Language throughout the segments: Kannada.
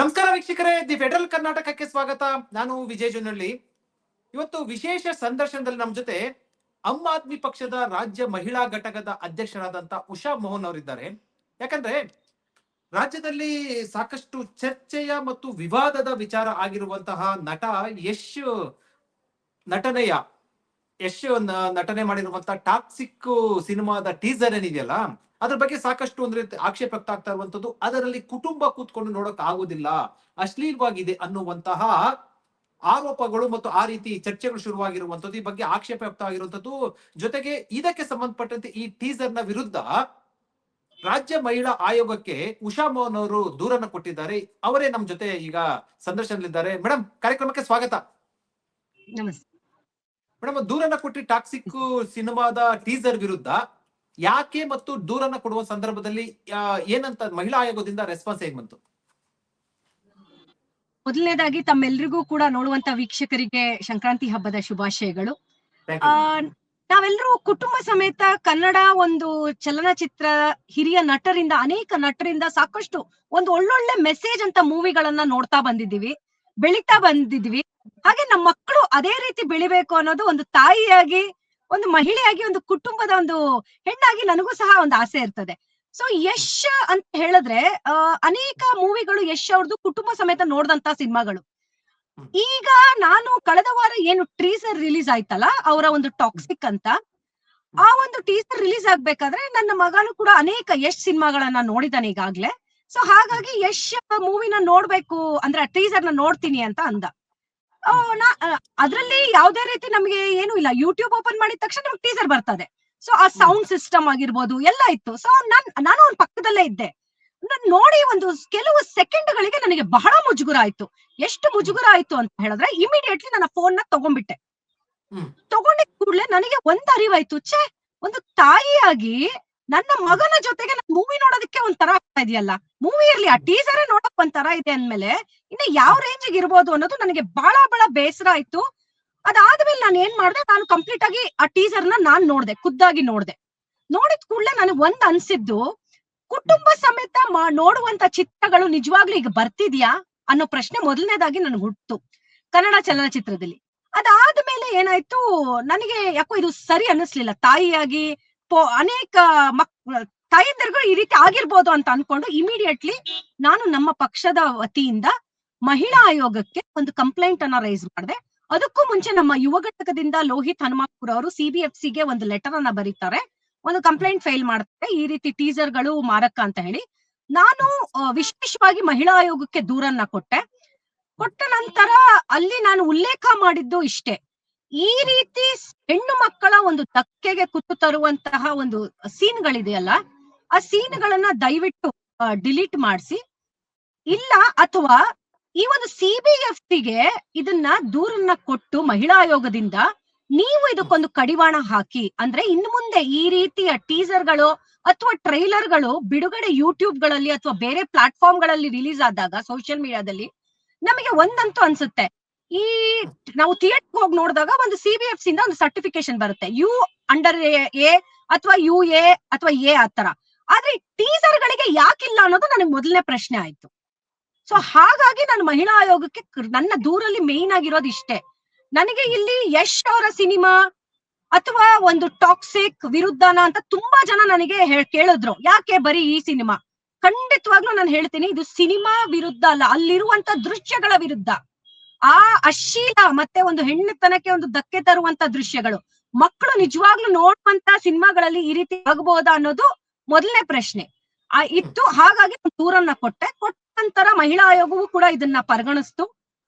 ನಮಸ್ಕಾರ ವೀಕ್ಷಕರೇ, ದಿ ಫೆಡರಲ್ ಕರ್ನಾಟಕಕ್ಕೆ ಸ್ವಾಗತ. ನಾನು ವಿಜಯ್ ಜುನಳ್ಳಿ ಇವತ್ತು ವಿಶೇಷ ಸಂದರ್ಶನದಲ್ಲಿ ನಮ್ಮ ಜೊತೆ ಆಮ್ ಆದ್ಮಿ ಪಕ್ಷದ ರಾಜ್ಯ ಮಹಿಳಾ ಘಟಕದ ಅಧ್ಯಕ್ಷರಾದಂತ ಉಷಾ ಮೋಹನ್ ಅವರಿದ್ದಾರೆ. ಯಾಕಂದ್ರೆ ರಾಜ್ಯದಲ್ಲಿ ಸಾಕಷ್ಟು ಚರ್ಚೆಯ ಮತ್ತು ವಿವಾದದ ವಿಚಾರ ಆಗಿರುವಂತಹ ನಟ ಯಶ್, ನಟನೆಯ ಯಶ್ ನಟನೆ ಮಾಡಿರುವಂತಹ ಟಾಕ್ಸಿಕ್ ಸಿನಿಮಾದ ಟೀಸರ್ ಏನಿದೆಯಲ್ಲ ಅದ್ರ ಬಗ್ಗೆ ಸಾಕಷ್ಟು ಅಂದ್ರೆ ಆಕ್ಷೇಪ ವ್ಯಕ್ತ ಆಗ್ತಾ ಇರುವಂತದ್ದು. ಅದರಲ್ಲಿ ಕುಟುಂಬ ಕೂತ್ಕೊಂಡು ನೋಡಕ್ ಆಗುದಿಲ್ಲ. ಅಶ್ಲೀಲವಾಗಿದೆ ಅನ್ನುವಂತಹ ಆರೋಪಗಳು ಮತ್ತು ಆ ರೀತಿ ಚರ್ಚೆಗಳು ಶುರುವಾಗಿರುವಂತದ್ದು ಈ ಬಗ್ಗೆ ಆಕ್ಷೇಪ ವ್ಯಕ್ತ ಆಗಿರುವಂತದ್ದು. ಜೊತೆಗೆ ಇದಕ್ಕೆ ಸಂಬಂಧಪಟ್ಟಂತೆ ಈ ಟೀಸರ್ನ ವಿರುದ್ಧ ರಾಜ್ಯ ಮಹಿಳಾ ಆಯೋಗಕ್ಕೆ ಉಷಾ ಮೋಹನ್ ಅವರು ದೂರನ್ನ ಕೊಟ್ಟಿದ್ದಾರೆ. ಅವರೇ ನಮ್ಮ ಜೊತೆ ಈಗ ಸಂದರ್ಶನದಲ್ಲಿದ್ದಾರೆ. ಮೇಡಮ್ ಕಾರ್ಯಕ್ರಮಕ್ಕೆ ಸ್ವಾಗತ. ನಮಸ್ತೆ. ಮೇಡಮ್ ದೂರನ್ನ ಕೊಟ್ಟಿ ಟಾಕ್ಸಿಕ್ ಸಿನಿಮಾದ ಟೀಸರ್ ವಿರುದ್ಧ ಯಾಕೆ ಮತ್ತು ದೂರನ್ನ ಕೊಡುವ ಸಂದರ್ಭದಲ್ಲಿ ಏನಂತ ಮಹಿಳಾ ಆಯೋಗದಿಂದ ರೆಸ್ಪಾನ್ಸ್ ಹೇಗ್ ಬಂತು? ಮೊದಲನೇದಾಗಿ ತಮ್ಮೆಲ್ರಿಗೂ ಕೂಡ ನೋಡುವಂತ ವೀಕ್ಷಕರಿಗೆ ಸಂಕ್ರಾಂತಿ ಹಬ್ಬದ ಶುಭಾಶಯಗಳು. ನಾವೆಲ್ಲರೂ ಕುಟುಂಬ ಸಮೇತ ಕನ್ನಡ ಒಂದು ಚಲನಚಿತ್ರ ಹಿರಿಯ ನಟರಿಂದ ಅನೇಕ ನಟರಿಂದ ಸಾಕಷ್ಟು ಒಂದು ಒಳ್ಳೊಳ್ಳೆ ಮೆಸೇಜ್ ಅಂತ ಮೂವಿಗಳನ್ನ ನೋಡ್ತಾ ಬಂದಿದ್ದೀವಿ ಬೆಳಿತಾ ಬಂದಿದ್ವಿ ಹಾಗೆ ನಮ್ಮ ಮಕ್ಕಳು ಅದೇ ರೀತಿ ಬೆಳಿಬೇಕು ಅನ್ನೋದು ಒಂದು ತಾಯಿಯಾಗಿ ಒಂದು ಮಹಿಳೆಯಾಗಿ, ಒಂದು ಕುಟುಂಬದ ಒಂದು ಹೆಣ್ಣಾಗಿ ನನಗೂ ಸಹ ಒಂದು ಆಸೆ ಇರ್ತದೆ. ಸೊ ಯಶ್ ಅಂತ ಹೇಳಿದ್ರೆ ಅನೇಕ ಮೂವಿಗಳು ಯಶ್ ಅವ್ರದ್ದು ಕುಟುಂಬ ಸಮೇತ ನೋಡ್ದಂತ ಸಿನಿಮಾಗಳು. ಈಗ ನಾನು ಕಳೆದ ವಾರ ಏನು ಟ್ರೀಸರ್ ರಿಲೀಸ್ ಆಯ್ತಲ್ಲ, ಅವರ ಒಂದು ಟಾಕ್ಸಿಕ್ ಅಂತ, ಆ ಒಂದು ಟೀಸರ್ ರಿಲೀಸ್ ಆಗ್ಬೇಕಾದ್ರೆ ನನ್ನ ಮಗನು ಕೂಡ ಅನೇಕ ಯಶ್ ಸಿನಿಮಾಗಳನ್ನ ನೋಡಿದಾನೆ ಈಗಾಗ್ಲೇ. ಸೊ ಹಾಗಾಗಿ ಯಶ್ ಮೂವಿನ ನೋಡ್ಬೇಕು, ಅಂದ್ರೆ ಟೀಸರ್ನ ನೋಡ್ತೀನಿ ಅಂತ ಅಂದ. ಅದ್ರಲ್ಲಿ ಯಾವ್ದೇ ರೀತಿ ನಮ್ಗೆ ಏನು ಇಲ್ಲ. ಯೂಟ್ಯೂಬ್ ಓಪನ್ ಮಾಡಿದ ತಕ್ಷಣ ನಮ್ಗೆ ಟೀಸರ್ ಬರ್ತದೆ. ಸೊ ಆ ಸೌಂಡ್ ಸಿಸ್ಟಮ್ ಆಗಿರ್ಬೋದು ಎಲ್ಲ ಇತ್ತು. ಸೊ ನಾನ್ ನಾನು ಅವ್ನ ಪಕ್ಕದಲ್ಲೇ ಇದ್ದೆ. ನಾನು ನೋಡಿ ಒಂದು ಕೆಲವು ಸೆಕೆಂಡ್ ಗಳಿಗೆ ನನಗೆ ಬಹಳ ಮುಜುಗುರ ಆಯ್ತು. ಎಷ್ಟು ಮುಜುಗುರ ಆಯ್ತು ಅಂತ ಹೇಳಿದ್ರೆ ಇಮಿಡಿಯೇಟ್ಲಿ ನನ್ನ ಫೋನ್ನ ತಗೊಂಡ್ಬಿಟ್ಟೆ. ತಗೊಂಡಿದ್ ಕೂಡ್ಲೆ ನನಗೆ ಒಂದ್ ಅರಿವಾಯ್ತು. ಛೇ ಒಂದು ತಾಯಿಯಾಗಿ ನನ್ನ ಮಗನ ಜೊತೆಗೆ ನಾನು ಮೂವಿ ನೋಡೋದಕ್ಕೆ ಒಂಥರ ಆಗ್ತಾ ಇದೆಯಲ್ಲ? ಮೂವಿ ಇರ್ಲಿ ಆ ಟೀಸರೇ ನೋಡಕ್ ಒಂಥರ ಇದೆ ಅಂದ್ಮೇಲೆ ಇನ್ನು ಯಾವ ರೇಂಜ್ ಇರ್ಬೋದು ಅನ್ನೋದು ನನಗೆ ಬಹಳ ಬಹಳ ಬೇಸರ ಆಯ್ತು. ಅದಾದ್ಮೇಲೆ ನಾನು ಏನ್ ಮಾಡ್ದೆ, ನಾನು ಕಂಪ್ಲೀಟ್ ಆಗಿ ಆ ಟೀಸರ್ನ ನಾನ್ ನೋಡ್ದೆ, ಖುದ್ದಾಗಿ ನೋಡ್ದೆ. ನೋಡಿದ ಕೂಡಲೇ ನನಗೆ ಒಂದ್ ಅನ್ಸಿದ್ದು, ಕುಟುಂಬ ಸಮೇತ ನೋಡುವಂತ ಚಿತ್ರಗಳು ನಿಜವಾಗ್ಲೂ ಈಗ ಬರ್ತಿದ್ಯಾ ಅನ್ನೋ ಪ್ರಶ್ನೆ ಮೊದಲನೇದಾಗಿ ನನ್ಗೆ ಹುಟ್ಟು ಕನ್ನಡ ಚಲನಚಿತ್ರದಲ್ಲಿ. ಅದಾದ್ಮೇಲೆ ಏನಾಯ್ತು, ನನಗೆ ಯಾಕೋ ಇದು ಸರಿ ಅನ್ನಿಸ್ಲಿಲ್ಲ ತಾಯಿಯಾಗಿ ಪೋ- ಅನೇಕ ಮಕ್ ತಾಯಂದಿರಿಗೂ ಈ ರೀತಿ ಆಗಿರ್ಬೋದು ಅಂತ ಅನ್ಕೊಂಡು ಇಮಿಡಿಯೇಟ್ಲಿ ನಾನು ನಮ್ಮ ಪಕ್ಷದ ವತಿಯಿಂದ ಮಹಿಳಾ ಆಯೋಗಕ್ಕೆ ಒಂದು ಕಂಪ್ಲೇಂಟ್ ಅನ್ನ ರೈಸ್ ಮಾಡಿದೆ. ಅದಕ್ಕೂ ಮುಂಚೆ ನಮ್ಮ ಯುವ ಘಟಕದಿಂದ ಲೋಹಿತ್ ಹನುಮಾಪುರ ಅವರು ಸಿಬಿಎಫ್ಸಿ ಗೆ ಒಂದು ಲೆಟರ್ ಅನ್ನ ಬರೀತಾರೆ. ಒಂದು ಕಂಪ್ಲೇಂಟ್ ಫೈಲ್ ಮಾಡ್ತಾರೆ. ಈ ರೀತಿ ಟೀಸರ್ಗಳು ಮಾರಕ ಅಂತ ಹೇಳಿ. ನಾನು ವಿಶೇಷವಾಗಿ ಮಹಿಳಾ ಆಯೋಗಕ್ಕೆ ದೂರನ್ನ ಕೊಟ್ಟೆ. ಕೊಟ್ಟ ನಂತರ ಅಲ್ಲಿ ನಾನು ಉಲ್ಲೇಖ ಮಾಡಿದ್ದು ಇಷ್ಟೇ. ಈ ರೀತಿ ಹೆಣ್ಣು ಮಕ್ಕಳ ಒಂದು ತಕ್ಕೆಗೆ ಕುತ್ತು ತರುವಂತಹ ಒಂದು ಸೀನ್ಗಳಿದೆಯಲ್ಲ, ಆ ಸೀನ್ಗಳನ್ನ ದಯವಿಟ್ಟು ಡಿಲೀಟ್ ಮಾಡಿಸಿ. ಇಲ್ಲ ಅಥವಾ ಈ ಒಂದು ಸಿಬಿಎಫ್ಟಿಗೆ ಇದನ್ನ ದೂರನ್ನ ಕೊಟ್ಟು ಮಹಿಳಾ ಆಯೋಗದಿಂದ ನೀವು ಇದಕ್ಕೊಂದು ಕಡಿವಾಣ ಹಾಕಿ, ಅಂದ್ರೆ ಇನ್ನು ಮುಂದೆ ಈ ರೀತಿಯ ಟೀಸರ್ಗಳು ಅಥವಾ ಟ್ರೈಲರ್ಗಳು ಬಿಡುಗಡೆ ಯೂಟ್ಯೂಬ್ಗಳಲ್ಲಿ ಅಥವಾ ಬೇರೆ ಪ್ಲಾಟ್ಫಾರ್ಮ್ಗಳಲ್ಲಿ ರಿಲೀಸ್ ಆದಾಗ, ಸೋಷಿಯಲ್ ಮೀಡಿಯಾದಲ್ಲಿ, ನಮಗೆ ಒಂದಂತೂ ಅನ್ಸುತ್ತೆ. ಈ ನಾವು ಥಿಯೇಟರ್ ಹೋಗಿ ನೋಡಿದಾಗ ಒಂದು ಸಿಬಿಎಫ್ ಇಂದ ಒಂದು ಸರ್ಟಿಫಿಕೇಶನ್ ಬರುತ್ತೆ. ಯು ಅಂಡರ್ ಎ ಅಥವಾ ಯು ಎ ಅಥವಾ ಎ ಆತರ ಆದ್ರೆ ಟೀಸರ್ ಗಳಿಗೆ ಯಾಕಿಲ್ಲ ಅನ್ನೋದು ನನಗೆ ಮೊದಲನೇ ಪ್ರಶ್ನೆ ಆಯ್ತು. ಸೊ ಹಾಗಾಗಿ ನಾನು ಮಹಿಳಾ ಆಯೋಗಕ್ಕೆ ನನ್ನ ದೂರಲ್ಲಿ ಮೇನ್ ಆಗಿರೋದು ಇಷ್ಟೇ. ನನಗೆ ಇಲ್ಲಿ ಯಶ್ ಅವರ ಸಿನಿಮಾ ಅಥವಾ ಒಂದು ಟಾಕ್ಸಿಕ್ ವಿರುದ್ಧನ ಅಂತ ತುಂಬಾ ಜನ ನನಗೆ ಕೇಳಿದ್ರು. ಯಾಕೆ ಬರೀ ಈ ಸಿನಿಮಾ ಖಂಡಿತವಾಗ್ಲೂ ನಾನು ಹೇಳ್ತೀನಿ, ಇದು ಸಿನಿಮಾ ವಿರುದ್ಧ ಅಲ್ಲ. ಅಲ್ಲಿರುವಂತ ದೃಶ್ಯಗಳ ವಿರುದ್ಧ. ಆ ಅಶ್ಲೀಲ ಮತ್ತೆ ಒಂದು ಹೆಣ್ಣುತನಕ್ಕೆ ಒಂದು ಧಕ್ಕೆ ತರುವಂತ ದೃಶ್ಯಗಳು. ಮಕ್ಕಳು ನಿಜವಾಗ್ಲೂ ನೋಡುವಂತ ಸಿನಿಮಾಗಳಲ್ಲಿ ಈ ರೀತಿ ಆಗಬಹುದಾ ಅನ್ನೋದು ಮೊದಲನೇ ಪ್ರಶ್ನೆ. ಆ, ಇತ್ತು. ಹಾಗಾಗಿ ದೂರನ್ನ ಕೊಟ್ಟೆ. ಕೊಟ್ಟ ನಂತರ ಮಹಿಳಾ ಆಯೋಗವು ಕೂಡ ಇದನ್ನ ಪರಿಗಣಿಸ್ತು.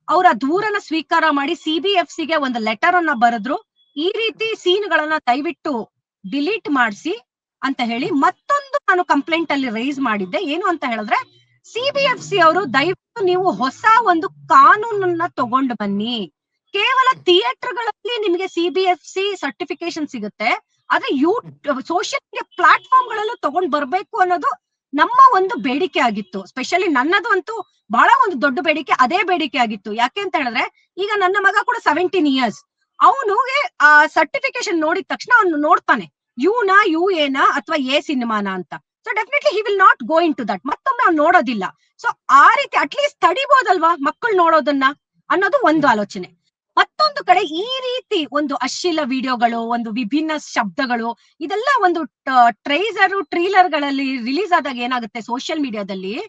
ಅವರ ದೂರನ್ನ ಸ್ವೀಕಾರ ಮಾಡಿ ಸಿಬಿಎಫ್ಸಿ ಗೆ ಒಂದು ಲೆಟರ್ ಅನ್ನ ಬರೆದ್ರು. ಈ ರೀತಿ ಸೀನ್ಗಳನ್ನ ದಯವಿಟ್ಟು ಡಿಲೀಟ್ ಮಾಡಿಸಿ ಅಂತ ಹೇಳಿ ಮತ್ತೊಂದು ನಾನು ಕಂಪ್ಲೇಂಟ್ ಅಲ್ಲಿ ರೈಸ್ ಮಾಡಿದ್ದೆ. ಏನು ಅಂತ ಹೇಳಿದ್ರೆ ಸಿಬಿಎಫ್ಸಿ ಅವರು ದಯವಿಟ್ಟು ನೀವು ಹೊಸ ಒಂದು ಕಾನೂನನ್ನ ತಗೊಂಡು ಬನ್ನಿ. ಕೇವಲ ಥಿಯೇಟರ್ಗಳಲ್ಲಿ ನಿಮಗೆ ಸಿಬಿಎಫ್ಸಿ ಸರ್ಟಿಫಿಕೇಶನ್ ಸಿಗುತ್ತೆ. ಆದ್ರೆ ಯೂ ಸೋಷಿಯಲ್ ಮೀಡಿಯಾ ಪ್ಲಾಟ್ಫಾರ್ಮ್ ಗಳಲ್ಲೂ ತಗೊಂಡ್ ಬರ್ಬೇಕು ಅನ್ನೋದು ನಮ್ಮ ಒಂದು ಬೇಡಿಕೆ ಆಗಿತ್ತು. ಸ್ಪೆಷಲಿ ನನ್ನದು ಅಂತೂ ಬಹಳ ಒಂದು ದೊಡ್ಡ ಬೇಡಿಕೆ, ಅದೇ ಬೇಡಿಕೆ ಆಗಿತ್ತು. ಯಾಕೆ ಅಂತ ಹೇಳಿದ್ರೆ, ಈಗ ನನ್ನ ಮಗ ಕೂಡ ಸೆವೆಂಟೀನ್ ಇಯರ್ಸ್ ಅವನಿಗೆ, ಆ ಸರ್ಟಿಫಿಕೇಶನ್ ನೋಡಿದ ತಕ್ಷಣ ಅವ್ನು ನೋಡ್ತಾನೆ. ಯುನಾ ಯು ಎನಾ ಅಥವಾ ಎ ಸಿನಿಮಾನ ಅಂತ. So definitely he will not go into that ಮತ್ತೊಮ್ಮೆ ಅವ್ನು ನೋಡೋದಿಲ್ಲ. ಸೊ ಆ ರೀತಿ ಅಟ್ಲೀಸ್ಟ್ ತಡಿಬೋದಲ್ವಾ ಮಕ್ಕಳು ನೋಡೋದನ್ನ ಅನ್ನೋದು ಒಂದು ಆಲೋಚನೆ. ಮತ್ತೊಂದು ಕಡೆ ಈ ರೀತಿ ಒಂದು ಅಶ್ಲೀಲ ವಿಡಿಯೋಗಳು, ಒಂದು ವಿಭಿನ್ನ ಶಬ್ದಗಳು, ಇದೆಲ್ಲ ಒಂದು ಟ್ರೈಸರ್ ಟ್ರೀಲರ್ಗಳಲ್ಲಿ ರಿಲೀಸ್ ಆದಾಗ ಏನಾಗುತ್ತೆ ಸೋಷಿಯಲ್ ಮೀಡಿಯಾದಲ್ಲಿ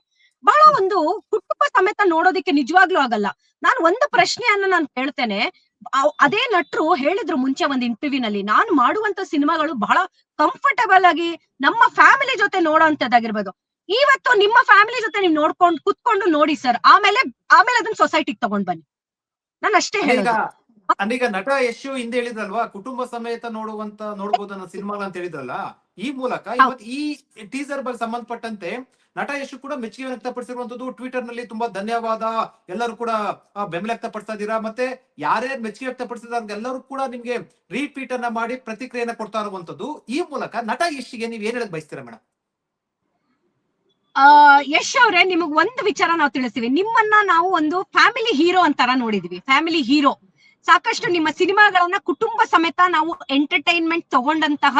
ಬಹಳ ಒಂದು ಕುಟುಂಬ ಸಮೇತ ನೋಡೋದಿಕ್ಕೆ ನಿಜವಾಗ್ಲೂ ಆಗಲ್ಲ. ನಾನು ಒಂದು ಪ್ರಶ್ನೆಯನ್ನ ನಾನು ಕೇಳ್ತೇನೆ. ಅವ್- ಅದೇ ನಟರು ಹೇಳಿದ್ರು ಮುಂಚೆ ಒಂದು ಇಂಟರ್ವ್ಯೂ ನಲ್ಲಿ ನಾನು ಮಾಡುವಂತ ಸಿನಿಮಾಗಳು ಬಹಳ ಕಂಫರ್ಟಬಲ್ ಆಗಿ ನಮ್ಮ ಫ್ಯಾಮಿಲಿ ಜೊತೆ ನೋಡೋಂತದ್ದಾಗಿರ್ಬೋದು ಇವತ್ತು ನಿಮ್ಮ ಫ್ಯಾಮಿಲಿ ಜೊತೆ ನೀವು ನೋಡ್ಕೊಂಡು ಕುತ್ಕೊಂಡು ನೋಡಿ ಸರ್ ಆಮೇಲೆ ಆಮೇಲೆ ಅದನ್ನ ಸೊಸೈಟಿಗೆ ತಗೊಂಡ್ ಬನ್ನಿ. ನಾನು ಅಷ್ಟೇ ಹೇಳಿದ. ಅಂದೀಗ ನಟ ಯಶು ಹಿಂದೆ ಹೇಳಿದ್ರಲ್ವಾ ಕುಟುಂಬ ಸಮೇತ ನೋಡುವಂತ ನೋಡಬಹುದು ಅನ್ನೋ ಸಿನಿಮಾಗಳು ಅಂತ ಹೇಳಿದ್ರಲ್ಲ ಈ ಮೂಲಕ ಇವತ್ತು ಈ ಟೀಸರ್ ಬಗ್ಗೆ ಸಂಬಂಧಪಟ್ಟಂತೆ ನಟ ಯಶು ಕೂಡ ಮೆಚ್ಚುಗೆ ವ್ಯಕ್ತಪಡಿಸಿರುವಂತದ್ದು ಟ್ವಿಟರ್ನಲ್ಲಿ ತುಂಬಾ ಧನ್ಯವಾದ. ಎಲ್ಲರೂ ಕೂಡ ಬೆಂಬಲ ವ್ಯಕ್ತಪಡಿಸ್ತಾ ಇದ್ದೀರಾ? ಮತ್ತೆ ಯಾರ್ಯಾರು ಮೆಚ್ಚುಗೆ ವ್ಯಕ್ತಪಡಿಸಿದಾರ ಎಲ್ಲರೂ ಕೂಡ ನಿಮ್ಗೆ ರೀಟ್ವೀಟ್ ಅನ್ನ ಮಾಡಿ ಪ್ರತಿಕ್ರಿಯೆಯನ್ನ ಕೊಡ್ತಾ ಇರುವಂತದ್ದು ಈ ಮೂಲಕ ನಟ ಯಶ್ಗೆ ನೀವ್ ಏನ್ ಹೇಳಕ್ ಬಯಸ್ತೀರಾ ಮೇಡಮ್ ಆ, ಯಶ್ ಅವ್ರೆ, ನಿಮಗ್ ಒಂದು ವಿಚಾರ ನಾವು ತಿಳಿಸ್ತೀವಿ. ನಿಮ್ಮನ್ನ ನಾವು ಒಂದು ಫ್ಯಾಮಿಲಿ ಹೀರೋ ಅಂತಾರ ನೋಡಿದ್ವಿ. ಫ್ಯಾಮಿಲಿ ಹೀರೋ ಸಾಕಷ್ಟು ನಿಮ್ಮ ಸಿನಿಮಾಗಳನ್ನ ಕುಟುಂಬ ಸಮೇತ ನಾವು ಎಂಟರ್ಟೈನ್ಮೆಂಟ್ ತಗೊಂಡಂತಹ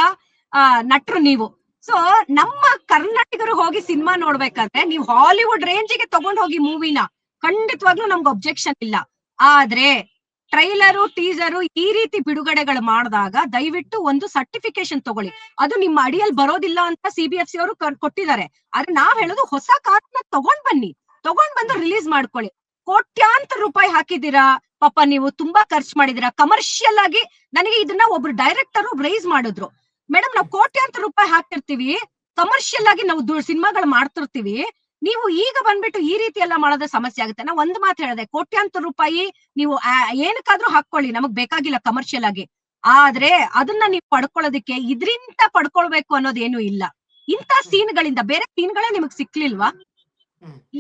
ನಟರು ನೀವು. ಸೊ ನಮ್ಮ ಕರ್ನಾಟಕರು ಹೋಗಿ ಸಿನಿಮಾ ನೋಡ್ಬೇಕಂದ್ರೆ ನೀವು ಹಾಲಿವುಡ್ ರೇಂಜಿಗೆ ತಗೊಂಡ್ ಹೋಗಿ ಮೂವಿನ ಖಂಡಿತವಾಗ್ಲೂ ನಮ್ಗೆ ಅಬ್ಜೆಕ್ಷನ್ ಇಲ್ಲ. ಆದ್ರೆ ಟ್ರೈಲರು ಟೀಸರು ಈ ರೀತಿ ಬಿಡುಗಡೆಗಳು ಮಾಡಿದಾಗ ದಯವಿಟ್ಟು ಒಂದು ಸರ್ಟಿಫಿಕೇಶನ್ ತಗೊಳ್ಳಿ. ಅದು ನಿಮ್ಮ ಅಡಿಯಲ್ಲಿ ಬರೋದಿಲ್ಲ ಅಂತ ಸಿಬಿಎಫ್ಸಿ ಅವರು ಕೊಟ್ಟಿದ್ದಾರೆ. ಆದ್ರೆ ನಾವ್ ಹೇಳೋದು ಹೊಸ ಕಾರನ್ನ ತಗೊಂಡ್ ಬನ್ನಿ. ತಗೊಂಡ್ ಬಂದು ರಿಲೀಸ್ ಮಾಡ್ಕೊಳ್ಳಿ. ಕೋಟ್ಯಾಂತರ ರೂಪಾಯಿ ಹಾಕಿದ್ದೀರಾ? ಪಾಪ ನೀವು ತುಂಬಾ ಖರ್ಚು ಮಾಡಿದೀರಾ ಕಮರ್ಷಿಯಲ್ ಆಗಿ ನನಗೆ ಇದನ್ನ ಒಬ್ರು ಡೈರೆಕ್ಟರ್ ರೈಸ್ ಮಾಡಿದ್ರು. ಮೇಡಮ್, ನಾವು ಕೋಟ್ಯಾಂತರ ರೂಪಾಯಿ ಹಾಕ್ತಿರ್ತೀವಿ. ಕಮರ್ಷಿಯಲ್ ಆಗಿ ನಾವು ಸಿನಿಮಾಗಳು ಮಾಡ್ತಿರ್ತೀವಿ. ನೀವು ಈಗ ಬಂದ್ಬಿಟ್ಟು ಈ ರೀತಿ ಎಲ್ಲ ಮಾಡೋದ್ರೆ ಸಮಸ್ಯೆ ಆಗುತ್ತೆ. ನಾ ಒಂದ್ ಮಾತು ಹೇಳಿದೆ, ಕೋಟ್ಯಾಂತರ ರೂಪಾಯಿ ನೀವು ಏನಕ್ಕಾದ್ರೂ ಹಾಕೊಳ್ಳಿ ನಮಗ್ ಬೇಕಾಗಿಲ್ಲ ಕಮರ್ಷಿಯಲ್ ಆಗಿ. ಆದ್ರೆ ಅದನ್ನ ನೀವು ಪಡ್ಕೊಳ್ಳೋದಕ್ಕೆ ಇದ್ರಿಂದ ಪಡ್ಕೊಳ್ಬೇಕು ಅನ್ನೋದೇನು ಇಲ್ಲ. ಇಂತ ಸೀನ್ಗಳಿಂದ ಬೇರೆ ಸೀನ್ಗಳೇ ನಿಮಗ್ ಸಿಕ್ಲಿಲ್ವಾ.